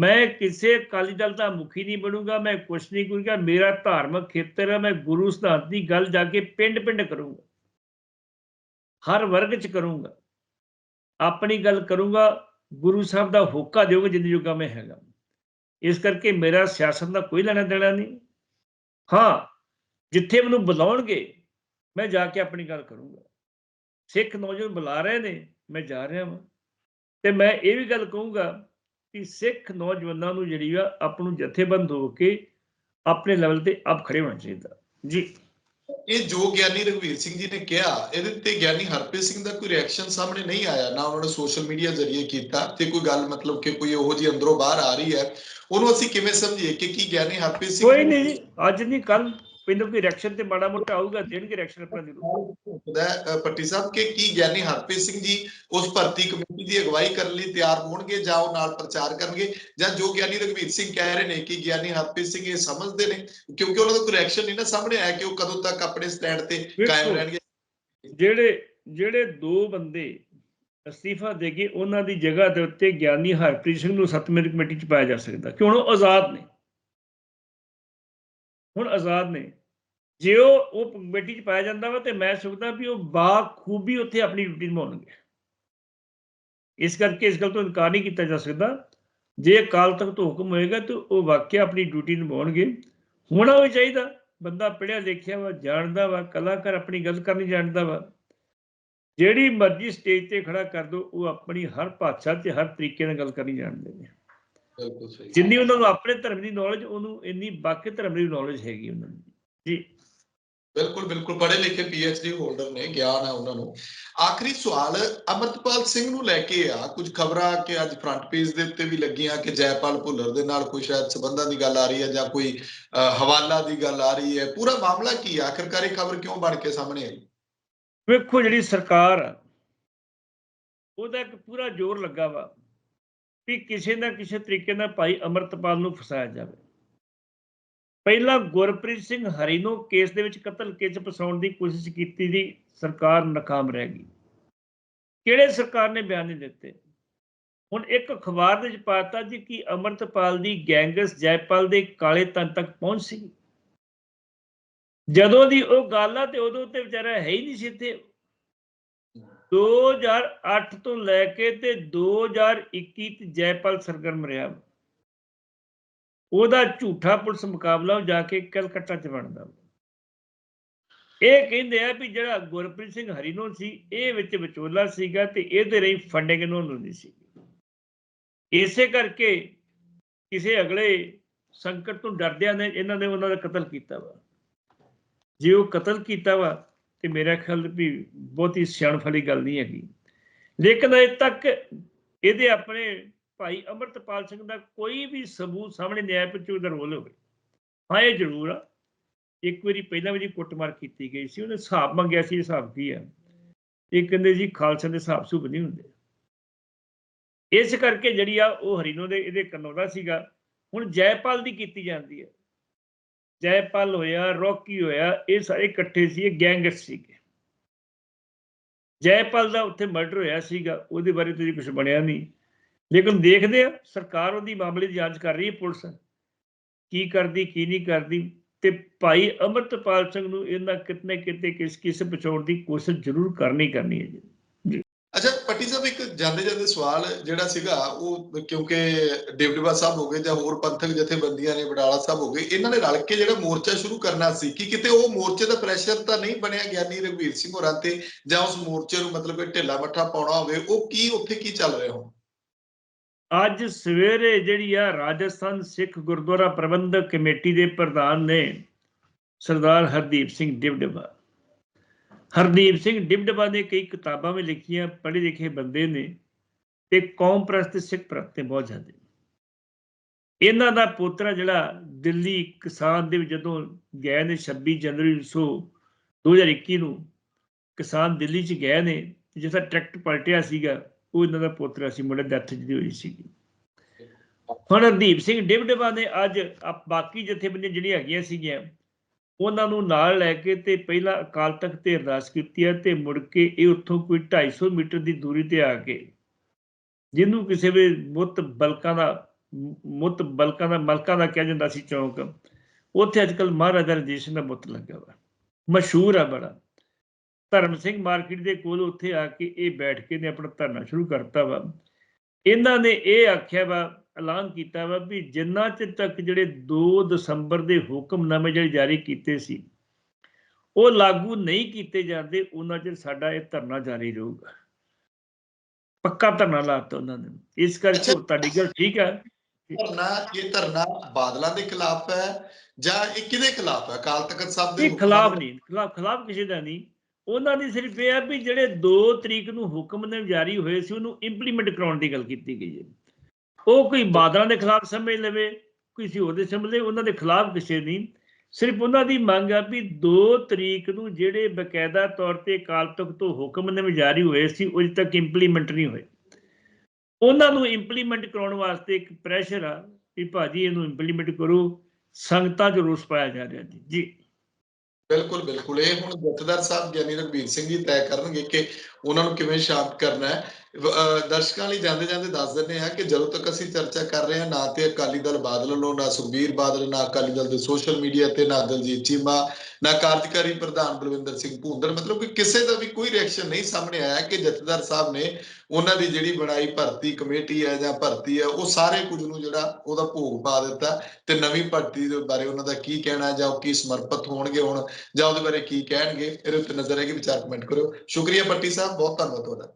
ਮੈਂ ਕਿਸੇ ਅਕਾਲੀ ਦਲ ਦਾ ਮੁਖੀ ਨਹੀਂ ਬਣੂੰਗਾ, ਮੈਂ ਕੁਛ ਨਹੀਂ ਕਰੂੰਗਾ, ਮੇਰਾ ਧਾਰਮਿਕ ਖੇਤਰ ਹੈ, ਮੈਂ ਗੁਰੂ ਸਿਧਾਂਤ ਦੀ ਗੱਲ ਜਾ ਕੇ ਪਿੰਡ-ਪਿੰਡ ਕਰੂੰਗਾ। ਹਰ ਵਰਗ 'ਚ ਕਰੂੰਗਾ। ਆਪਣੀ ਗੱਲ ਕਰੂੰਗਾ, ਗੁਰੂ ਸਾਹਿਬ ਦਾ ਹੋਕਾ ਦਿਓਗੇ ਜਿੰਨੀ ਜੋਗਾ ਮੈਂ ਹੈਗਾ। ਇਸ ਕਰਕੇ ਮੇਰਾ ਸਿਆਸਤ ਦਾ ਕੋਈ ਲੈਣਾ ਦੇਣਾ ਨਹੀਂ। ਹਾਂ, ਜਿੱਥੇ ਮੈਨੂੰ ਬੁਲਾਉਣਗੇ, ਮੈਂ ਜਾ ਕੇ ਆਪਣੀ ਗੱਲ ਕਰੂੰਗਾ। ਸਿੱਖ ਨੌਜਵਾਨ ਬੁਲਾ ਰਹੇ ਨੇ ਮੈਂ ਜਾ ਰਿਹਾ ਹਾਂ ਤੇ ਮੈਂ ਇਹ ਵੀ ਗੱਲ ਕਹੂੰਗਾ ਕਿ ਸਿੱਖ ਨੌਜਵਾਨਾਂ ਨੂੰ ਜਿਹੜੀ ਆ ਆਪ ਨੂੰ ਜਥੇਬੰਦ ਹੋ ਕੇ ਆਪਣੇ ਲੈਵਲ ਤੇ ਆਪ ਖੜੇ ਹੋਣਾ ਚਾਹੀਦਾ। ਜੀ। ਇਹ ਜੋ ਗਿਆਨੀ ਰਘਵੀਰ ਸਿੰਘ ਜੀ ਨੇ ਕਿਹਾ ਇਹਦੇ ਤੇ ਗਿਆਨੀ ਹਰਪ੍ਰੀਤ ਸਿੰਘ ਦਾ ਕੋਈ ਰਿਐਕਸ਼ਨ ਸਾਹਮਣੇ ਨਹੀਂ ਆਇਆ ਨਾ ਉਹਨਾਂ ਨੇ ਸੋਸ਼ਲ ਮੀਡੀਆ ਜ਼ਰੀਏ ਕੀਤਾ ਤੇ ਕੋਈ ਗੱਲ ਮਤਲਬ ਕਿ ਕੋਈ ਉਹੋ ਜੀ ਅੰਦਰੋਂ ਬਾਹਰ ਆ ਰਹੀ ਹੈ ਉਹਨੂੰ ਅਸੀਂ ਕਿਵੇਂ ਸਮਝੀਏ ਕਿ ਕੀ ਗਿਆਨੀ ਹਰਪ੍ਰੀਤ ਸਿੰਘ ਕੋਈ ਨਹੀਂ ਅੱਜ ਨਹੀਂ ਕੱਲ ਪਿੰਡ ਕੋਈ ਰਿਐਕਸ਼ਨ ਤੇ ਮਾੜਾ ਮੋਟਾ ਆਊਗਾ ਦੇਣਗੇ ਰਿਐਕਸ਼ਨ ਆਪਣਾ ਜ਼ਰੂਰ। ਪੱਟੀ ਸਾਹਿਬ ਕਿ ਕੀ ਗਿਆਨੀ ਹਰਪ੍ਰੀਤ ਸਿੰਘ ਜੀ ਉਸ ਭਰਤੀ ਕਮੇਟੀ ਦੀ ਅਗਵਾਈ ਕਰਨ ਲਈ ਤਿਆਰ ਹੋਣਗੇ ਜਾਂ ਉਹ ਨਾਲ ਪ੍ਰਚਾਰ ਕਰਨਗੇ? ਜਾਂ ਜੋ ਗਿਆਨੀ ਰਘਵੀਰ ਸਿੰਘ ਕਹਿ ਰਹੇ ਨੇ ਕਿ ਗਿਆਨੀ ਹਰਪ੍ਰੀਤ ਸਿੰਘ ਇਹ ਸਮਝਦੇ ਨੇ ਕਿਉਂਕਿ ਉਹਨਾਂ ਦਾ ਕੋਈ ਰਿਐਕਸ਼ਨ ਨਹੀਂ ਨਾ ਸਾਹਮਣੇ ਆਇਆ ਕਿ ਉਹ ਕਦੋਂ ਤੱਕ ਆਪਣੇ ਸਟੈਂਡ ਤੇ ਕਾਇਮ। ਰਹਿਣਗੇ। ਜਿਹੜੇ ਜਿਹੜੇ ਦੋ ਬੰਦੇ ਅਸਤੀਫਾ ਦੇ ਗਏ ਉਹਨਾਂ ਦੀ ਜਗ੍ਹਾ ਦੇ ਉੱਤੇ ਗਿਆਨੀ ਹਰਪ੍ਰੀਤ ਸਿੰਘ ਨੂੰ ਸੱਤ ਮੈਂਬਰੀ ਕਮੇਟੀ ਚ ਪਾਇਆ ਜਾ ਸਕਦਾ ਕਿਉਂ ਉਹ ਆਜ਼ਾਦ ਨੇ। ਹੁਣ ਆਜ਼ਾਦ ਨੇ। ਜੇ ਉਹ ਉਹ ਕਮੇਟੀ ਚ ਪਾਇਆ ਜਾਂਦਾ ਵਾ ਤੇ ਮੈਂ ਸੋਚਦਾ ਵੀ ਉਹ ਬਾ ਖੂਬੀ ਉੱਥੇ ਆਪਣੀ ਡਿਊਟੀ ਨਿਭਾਉਣਗੇ। ਇਸ ਕਰਕੇ ਇਸ ਗੱਲ ਤੋਂ ਇਨਕਾਰ ਨਹੀਂ ਕੀਤਾ ਜਾ ਸਕਦਾ। ਜੇ ਅਕਾਲ ਤਖਤ ਤੋਂ ਹੁਕਮ ਹੋਏਗਾ ਤਾਂ ਉਹ ਵਾਕਿਆ ਆਪਣੀ ਡਿਊਟੀ ਨਿਭਾਉਣਗੇ। ਹੋਣਾ ਵੀ ਚਾਹੀਦਾ। ਬੰਦਾ ਪੜਿਆ ਲਿਖਿਆ ਵਾ, ਜਾਣਦਾ ਵਾ, ਕਲਾਕਾਰ ਆਪਣੀ ਗੱਲ ਕਰਨੀ ਜਾਣਦਾ ਵਾ। ਜਿਹੜੀ ਮਰਜ਼ੀ ਸਟੇਜ ਤੇ ਖੜਾ ਕਰ ਦੋ, ਉਹ ਆਪਣੀ ਹਰ ਭਾਸ਼ਾ ਤੇ ਹਰ ਤਰੀਕੇ ਨਾਲ ਗੱਲ ਕਰਨੀ ਜਾਣਦੇ ਨੇ। ਬਿਲਕੁਲ ਸਹੀ ਜਿੰਨੀ ਉਹਨਾਂ ਨੂੰ ਆਪਣੇ ਧਰਮ ਦੀ ਨੌਲੇਜ ਉਹਨੂੰ ਇੰਨੀ ਬਾਕੀ ਧਰਮ ਦੀ ਨੌਲੇਜ ਹੈਗੀ ਉਹਨਾਂ ਨੂੰ। ਜੀ। ਬਿਲਕੁਲ ਬਿਲਕੁਲ। ਪੜ੍ਹੇ ਲਿਖੇ ਡੀ ਹੋਲਡਰ ਨੇ ਗਿਆਨ ਹੈ ਉਹਨਾਂ ਨੂੰ। ਆਖਰੀ ਸਵਾਲ ਅਮਰਤਪਾਲ ਸਿੰਘ ਨੂੰ ਲੈ ਕੇ ਆ ਕੁਝ ਖਬਰਾਂ ਕਿ ਅੱਜ ਫਰੰਟ ਪੇਜ ਦੇ ਉੱਤੇ ਵੀ ਲੱਗੀਆਂ ਕਿ ਜੈਪਾਲ ਭੁੱਲਰ ਦੇ ਨਾਲ ਕੋਈ ਸ਼ਾਇਦ ਸਬੰਧਾਂ ਦੀ ਗੱਲ ਆ ਰਹੀ ਹੈ ਜਾਂ ਕੋਈ ਹਵਾਲਾ ਦੀ ਗੱਲ ਆ ਰਹੀ ਹੈ। ਪੂਰਾ ਮਾਮਲਾ ਕੀ ਹੈ? ਆਖਿਰਕਾਰ ਇਹ ਖਬਰ ਕਿਉਂ ਬਣ ਕੇ ਸਾਹਮਣੇ ਆਈ? ਵੇਖੋ ਜਿਹੜੀ ਸਰਕਾਰ ਆ ਉਹਦਾ ਇੱਕ ਪੂਰਾ ਜ਼ੋਰ ਲੱਗਾ ਵਾ। ਵੀ ਕਿਸੇ ਨਾ ਕਿਸੇ ਤਰੀਕੇ ਨਾਲ ਭਾਈ ਅਮਰਤਪਾਲ ਨੂੰ ਫਸਾਇਆ ਜਾਵੇ। ਪਹਿਲਾਂ ਗੁਰਪ੍ਰੀਤ ਸਿੰਘ ਹਰੀਨੋ ਕੇਸ ਦੇ ਵਿੱਚ ਕਤਲ ਕੇਸ ਫਸਾਉਣ ਦੀ ਕੋਸ਼ਿਸ਼ ਕੀਤੀ ਦੀ ਸਰਕਾਰ ਨਾਕਾਮ ਰਹਿ ਗਈ। ਕਿਹੜੇ ਸਰਕਾਰ ਨੇ ਬਿਆਨ ਨਹੀਂ ਦਿੱਤੇ? ਹੁਣ ਇੱਕ ਅਖਬਾਰ ਦੇ ਵਿੱਚ ਪਾਤਾ ਜੀ ਕਿ ਅਮਰਤਪਾਲ ਦੀ ਗੈਂਗਸ ਜੈਪਾਲ ਦੇ ਕਾਲੇ ਤਨ ਤੱਕ ਪਹੁੰਚ ਸੀ। ਜਦੋਂ ਦੀ ਉਹ ਗੱਲ ਆ ਤੇ ਉਦੋਂ ਤੇ ਵਿਚਾਰਾ ਹੈ ਹੀ ਨਹੀਂ ਸੀ ਇੱਥੇ। 2008 ਤੋਂ ਲੈ ਕੇ ਤੇ 2021 ਤੇ ਜੈਪਾਲ ਸਰਗਰਮ ਰਿਹਾ ਉਹਦਾ ਝੂਠਾ ਪੁਲਿਸ ਮੁਕਾਬਲਾ ਜਾ ਕੇ ਕਲਕੱਤਾ ਚ ਬਣਦਾ ਇਹ ਕਹਿੰਦੇ ਆ ਵੀ ਜਿਹੜਾ ਗੁਰਪ੍ਰੀਤ ਸਿੰਘ ਹਰੀਨੋ ਸੀ, ਇਹ ਵਿੱਚ ਵਿਚੋਲਾ ਸੀਗਾ ਤੇ ਇਹਦੇ ਰਹੀ ਫੰਡਿੰਗ ਨੂੰ ਹੁੰਦੀ ਸੀ। ਇਸੇ ਕਰਕੇ ਕਿਸੇ ਅਗਲੇ ਸੰਕਟ ਤੋਂ ਡਰਦਿਆਂ ਨੇ ਇਹਨਾਂ ਨੇ ਉਹਨਾਂ ਦਾ ਕਤਲ ਕੀਤਾ ਵਾ। ਜੇ ਉਹ ਕਤਲ ਕੀਤਾ ਵਾ ਤੇ ਮੇਰਾ ਖਿਆਲ ਵੀ ਬਹੁਤੀ ਸਿਆਣਪ ਵਾਲੀ ਗੱਲ ਨਹੀਂ ਹੈਗੀ। ਲੇਕਿਨ ਅਜੇ ਤੱਕ ਇਹਦੇ ਆਪਣੇ ਭਾਈ ਅਮਰਤਪਾਲ ਸਿੰਘ ਦਾ ਕੋਈ ਵੀ ਸਬੂਤ ਸਾਹਮਣੇ ਨਹੀਂ ਆਇਆ ਕਿ ਉਹਦਾ ਰੋਲ ਹੋਵੇ। ਹਾਂ, ਇਹ ਜ਼ਰੂਰ ਆ। ਇੱਕ ਵਾਰੀ ਪਹਿਲਾਂ ਵੀ ਜੀ ਕੁੱਟਮਾਰ ਕੀਤੀ ਗਈ ਸੀ, ਉਹਨੇ ਹਿਸਾਬ ਮੰਗਿਆ ਸੀ, ਹਿਸਾਬ ਕੀ ਆ? ਇਹ ਕਹਿੰਦੇ ਜੀ ਖਾਲਸਾ ਦੇ ਹਿਸਾਬ ਸੁਭ ਨਹੀਂ ਹੁੰਦੇ। ਇਸ ਕਰਕੇ ਜਿਹੜੀ ਆ ਉਹ ਹਰੀਨੋ ਦੇ, ਇਹਦੇ ਕੰਨੋਂ ਸੀਗਾ। ਹੁਣ ਜੈਪਾਲ ਦੀ ਕੀਤੀ ਜਾਂਦੀ ਹੈ ਜੈਪਾਲ ਹੋਇਆ, ਰੌਕੀ ਹੋਇਆ, ਇਹ ਸਾਰੇ ਇਕੱਠੇ ਸੀ ਇਹ ਗੈਂਗਸ ਸੀਗੇ। ਜੈਪਾਲ ਦਾ ਉੱਥੇ ਮਰਡਰ ਹੋਇਆ ਸੀਗਾ, ਉਹਦੇ ਬਾਰੇ ਤੁਸੀਂ ਜੀ ਕੁਝ ਬਣਿਆ ਨਹੀਂ। ਲੇਕਿਨ ਦੇਖਦੇ ਆ ਸਰਕਾਰ ਉਹਦੀ ਮਾਮਲੇ ਦੀ ਜਾਂਚ ਕਰ ਰਹੀ ਹੈ, ਪੁਲਿਸ। ਕੀ ਕਰਦੀ, ਕੀ ਨਹੀਂ ਕਰਦੀ। ਤੇ ਭਾਈ ਅਮਰਤਪਾਲ ਸਿੰਘ ਨੂੰ ਇਹਨਾਂ ਕਿਤਨੇ ਕਿਤੇ ਕਿਸ ਕਿਸ ਬਚਾਉਣ ਦੀ ਕੋਸ਼ਿਸ਼ ਜ਼ਰੂਰ ਕਰਨੀ ਕਰਨੀ ਹੈ ਜੀ। ਅੱਛਾ, ਪੱਟੀ ਸਾਹਿਬ, ਇੱਕ ਜਾਂਦੇ ਜਾਂਦੇ ਸਵਾਲ ਜਿਹੜਾ ਸੀਗਾ, ਉਹ ਕਿਉਂਕਿ ਡਿਵਡਿਵਾ ਸਾਹਿਬ ਹੋ ਗਏ ਜਾਂ ਹੋਰ ਪੰਥਕ ਜਥੇਬੰਦੀਆਂ ਨੇ, ਵਡਾਲਾ ਸਾਹਿਬ ਹੋ ਗਏ, ਇਹਨਾਂ ਨੇ ਰਲ ਕੇ ਜਿਹੜਾ ਮੋਰਚਾ ਸ਼ੁਰੂ ਕਰਨਾ ਸੀ, ਕਿ ਕਿਤੇ ਉਹ ਮੋਰਚੇ ਦਾ ਪ੍ਰੈਸ਼ਰ ਤਾਂ ਨਹੀਂ ਬਣਿਆ ਗਿਆਨੀ ਰਘਵੀਰ ਸਿੰਘ ਹੋਰਾਂ ਤੇ, ਜਾਂ ਉਸ ਮੋਰਚੇ ਨੂੰ ਮਤਲਬ ਕਿ ਢਿੱਲਾ ਮੱਠਾ ਪਾਉਣਾ ਹੋਵੇ, ਉਹ ਕੀ ਉੱਥੇ ਕੀ ਚੱਲ ਰਿਹਾ ਹੁਣ? ਅੱਜ ਸਵੇਰੇ ਜਿਹੜੀ ਆ ਰਾਜਸਥਾਨ ਸਿੱਖ ਗੁਰਦੁਆਰਾ ਪ੍ਰਬੰਧਕ ਕਮੇਟੀ ਦੇ ਪ੍ਰਧਾਨ ਨੇ ਸਰਦਾਰ ਹਰਦੀਪ ਸਿੰਘ ਡਿਵਡਿਬਾ ਹਰਦੀਪ ਸਿੰਘ ਡਿਵਡਿਬਾ ਨੇ ਕਈ ਕਿਤਾਬਾਂ ਵੀ ਲਿਖੀਆਂ, ਪੜ੍ਹੇ ਲਿਖੇ ਬੰਦੇ ਨੇ ਤੇ ਕੌਮ ਪ੍ਰਸਤ, ਸਿੱਖ ਪ੍ਰਸਤ ਤੇ ਬਹੁਤ ਜ਼ਿਆਦਾ ਇਹਨਾਂ ਦਾ ਪੋਤਰਾ ਜਿਹੜਾ ਦਿੱਲੀ ਕਿਸਾਨ ਦੇ ਜਦੋਂ ਗਏ ਨੇ 26 ਜਨਵਰੀ 1900 2021 ਨੂੰ, ਕਿਸਾਨ ਦਿੱਲੀ ਚ ਗਏ ਨੇ ਜਿਸਦਾ ਟਰੈਕਟਰ ਪਲਟਿਆ ਸੀਗਾ, ਉਹ ਇਹਨਾਂ ਦਾ ਪੋਤਰਾ ਸੀ, ਮੁੰਡਾ ਡੈਥ ਜਿਹਦੀ ਹੋਈ ਸੀਗੀ। ਹੁਣ ਹਰਦੀਪ ਸਿੰਘ ਡਿਵਡਿਬਾ ਨੇ ਅੱਜ ਆ ਬਾਕੀ ਜਥੇਬੰਦੀਆਂ ਜਿਹੜੀਆਂ ਹੈਗੀਆਂ ਸੀਗੀਆਂ ਉਹਨਾਂ ਨੂੰ ਨਾਲ ਲੈ ਕੇ ਤੇ ਪਹਿਲਾਂ ਅਕਾਲ ਤਖਤ ਤੇ ਅਰਦਾਸ ਕੀਤੀ ਹੈ ਤੇ ਮੁੜ ਕੇ ਇਹ ਉੱਥੋਂ ਕੋਈ 250 ਮੀਟਰ ਦੀ ਦੂਰੀ ਤੇ ਆ ਕੇ ਜਿਹਨੂੰ ਕਿਸੇ ਵੀ ਮੁੱਤ ਬਲਕਾਂ ਦਾ, ਮੁੱਤ ਬਲਕਾਂ ਦਾ, ਮਲਕਾਂ ਦਾ ਕਿਹਾ ਜਾਂਦਾ ਸੀ ਚੌਂਕ, ਉੱਥੇ ਅੱਜਕੱਲ ਮਹਾਰਾਜਾ ਰਣਜੀਤ ਸਿੰਘ ਦਾ ਮੁੱਤ ਲੱਗਾ ਵਾ, ਮਸ਼ਹੂਰ ਆ ਬੜਾ। ਧਰਮ ਸਿੰਘ ਮਾਰਕੀਟ ਦੇ ਕੋਲ ਉੱਥੇ ਆ ਕੇ ਇਹ ਬੈਠ ਕੇ ਨੇ ਆਪਣਾ ਧਰਨਾ ਸ਼ੁਰੂ ਕਰਤਾ ਵਾ। ਇਹਨਾਂ ਨੇ ਇਹ ਆਖਿਆ ਵਾ ਐਲਾਨ ਕੀਤਾ ਵਾ ਵੀ ਜਿੰਨਾ ਚਿਰ ਤੱਕ ਜਿਹੜੇ 2 ਦਸੰਬਰ ਦੇ ਹੁਕਮਨਾਮੇ ਜਿਹੜੇ ਜਾਰੀ ਕੀਤੇ ਸੀ ਉਹ ਲਾਗੂ ਨਹੀਂ ਕੀਤੇ ਜਾਂਦੇ ਉਹਨਾਂ ਚਿਰ ਸਾਡਾ ਇਹ ਧਰਨਾ ਜਾਰੀ ਰਹੂਗਾ। ਪੱਕਾ ਧਰਨਾ ਲਾਤਾ ਉਹਨਾਂ ਨੇ। ਇਸ ਕਰਕੇ ਤੁਹਾਡੀ ਗੱਲ ਠੀਕ ਹੈ। ਧਰਨਾ ਇਹ ਧਰਨਾ ਬਾਦਲਾਂ ਦੇ ਖਿਲਾਫ ਹੈ ਜਾਂ ਇਹ ਕਿਹਦੇ ਖਿਲਾਫ ਹੈ? ਅਕਾਲ ਤਖਤ ਸਾਹਿਬ ਦੇ ਖਿਲਾਫ ਨਹੀਂ ਖਿਲਾਫ ਖਿਲਾਫ ਕਿਸੇ ਦਾ ਨਹੀਂ। ਉਹਨਾਂ ਦੀ ਸਿਰਫ ਇਹ ਹੈ ਵੀ ਜਿਹੜੇ 2 ਤਰੀਕ ਨੂੰ ਹੁਕਮ ਨੇ ਜਾਰੀ ਹੋਏ ਸੀ ਉਹਨੂੰ ਇੰਪਲੀਮੈਂਟ ਕਰਾਉਣ ਦੀ ਗੱਲ ਕੀਤੀ ਗਈ ਹੈ। ਉਹ ਕੋਈ ਬਾਦਲਾਂ ਦੇ ਖਿਲਾਫ ਸਮਝ ਲਵੇ ਕਿਸੇ ਹੋਰ ਦੇ ਸਮਝ ਲਵੇ, ਉਹਨਾਂ ਦੇ ਖਿਲਾਫ ਕਿਸੇ ਨਹੀਂ। ਸਿਰਫ ਉਹਨਾਂ ਦੀ ਮੰਗ ਆ ਵੀ 2 ਤਰੀਕ ਨੂੰ ਜਿਹੜੇ ਬਕਾਇਦਾ ਤੌਰ ਤੇ ਅਕਾਲ ਤਖਤ ਤੋਂ ਹੁਕਮ ਨੇ ਜਾਰੀ ਹੋਏ ਸੀ, ਉਹ ਤੱਕ ਇੰਪਲੀਮੈਂਟ ਨਹੀਂ ਹੋਏ। ਉਹਨਾਂ ਨੂੰ ਇੰਪਲੀਮੈਂਟ ਕਰਾਉਣ ਵਾਸਤੇ ਇੱਕ ਪ੍ਰੈਸ਼ਰ ਆ ਵੀ ਭਾਜੀ ਇਹਨੂੰ ਇੰਪਲੀਮੈਂਟ ਕਰੋ, ਸੰਗਤਾਂ 'ਚ ਰੋਸ ਪਾਇਆ ਜਾ ਰਿਹਾ ਜੀ ਜੀ। ਬਿਲਕੁਲ ਬਿਲਕੁਲ। ਇਹ ਹੁਣ ਜਥੇਦਾਰ ਸਾਹਿਬ ਗਿਆਨੀ ਰਘਬੀਰ ਸਿੰਘ ਜੀ ਤੈਅ ਕਰਨਗੇ ਕਿ ਉਹਨਾਂ ਨੂੰ ਕਿਵੇਂ ਸ਼ਾਂਤ ਕਰਨਾ ਹੈ। ਦਰਸ਼ਕਾਂ ਲਈ ਜਾਂਦੇ ਜਾਂਦੇ ਦੱਸ ਦਿੰਦੇ ਆ ਕਿ ਜਦੋਂ ਤੱਕ ਅਸੀਂ ਚਰਚਾ ਕਰ ਰਹੇ ਹਾਂ, ਨਾ ਤੇ ਅਕਾਲੀ ਦਲ ਬਾਦਲ ਨੂੰ, ਨਾ ਸੁਖਬੀਰ ਬਾਦਲ, ਨਾ ਅਕਾਲੀ ਦਲ ਦੇ ਸੋਸ਼ਲ ਮੀਡੀਆ ਤੇ, ਨਾ ਦਲਜੀਤ ਚੀਮਾ, ਨਾ ਕਾਰਜਕਾਰੀ ਪ੍ਰਧਾਨ ਬਲਵਿੰਦਰ ਸਿੰਘ ਭੂੰਦੜ, ਮਤਲਬ ਕਿ ਕਿਸੇ ਦਾ ਵੀ ਕੋਈ ਰਿਐਕਸ਼ਨ ਨਹੀਂ ਸਾਹਮਣੇ ਆਇਆ ਕਿ ਜਥੇਦਾਰ ਸਾਹਿਬ ਨੇ ਉਹਨਾਂ ਦੀ ਜਿਹੜੀ ਬਣਾਈ ਭਰਤੀ ਕਮੇਟੀ ਹੈ ਜਾਂ ਭਰਤੀ ਹੈ, ਉਹ ਸਾਰੇ ਕੁਝ ਨੂੰ ਜਿਹੜਾ ਉਹਦਾ ਭੋਗ ਪਾ ਦਿੱਤਾ ਤੇ ਨਵੀਂ ਭਰਤੀ ਦੇ ਬਾਰੇ ਉਹਨਾਂ ਦਾ ਕੀ ਕਹਿਣਾ ਜਾਂ ਉਹ ਕੀ ਸਮਰਪਿਤ ਹੋਣਗੇ ਹੁਣ ਜਾਂ ਉਹਦੇ ਬਾਰੇ ਕੀ ਕਹਿਣਗੇ, ਇਹਦੇ ਉੱਤੇ ਨਜ਼ਰ ਹੈ ਕਿ ਵਿਚਾਰ ਕਮੈਂਟ ਕਰਿਓ। ਸ਼ੁਕਰੀਆ ਪੱਟੀ ਸਾਹਿਬ। ਬਹੁਤ ਧੰਨਵਾਦ ਤੁਹਾਡਾ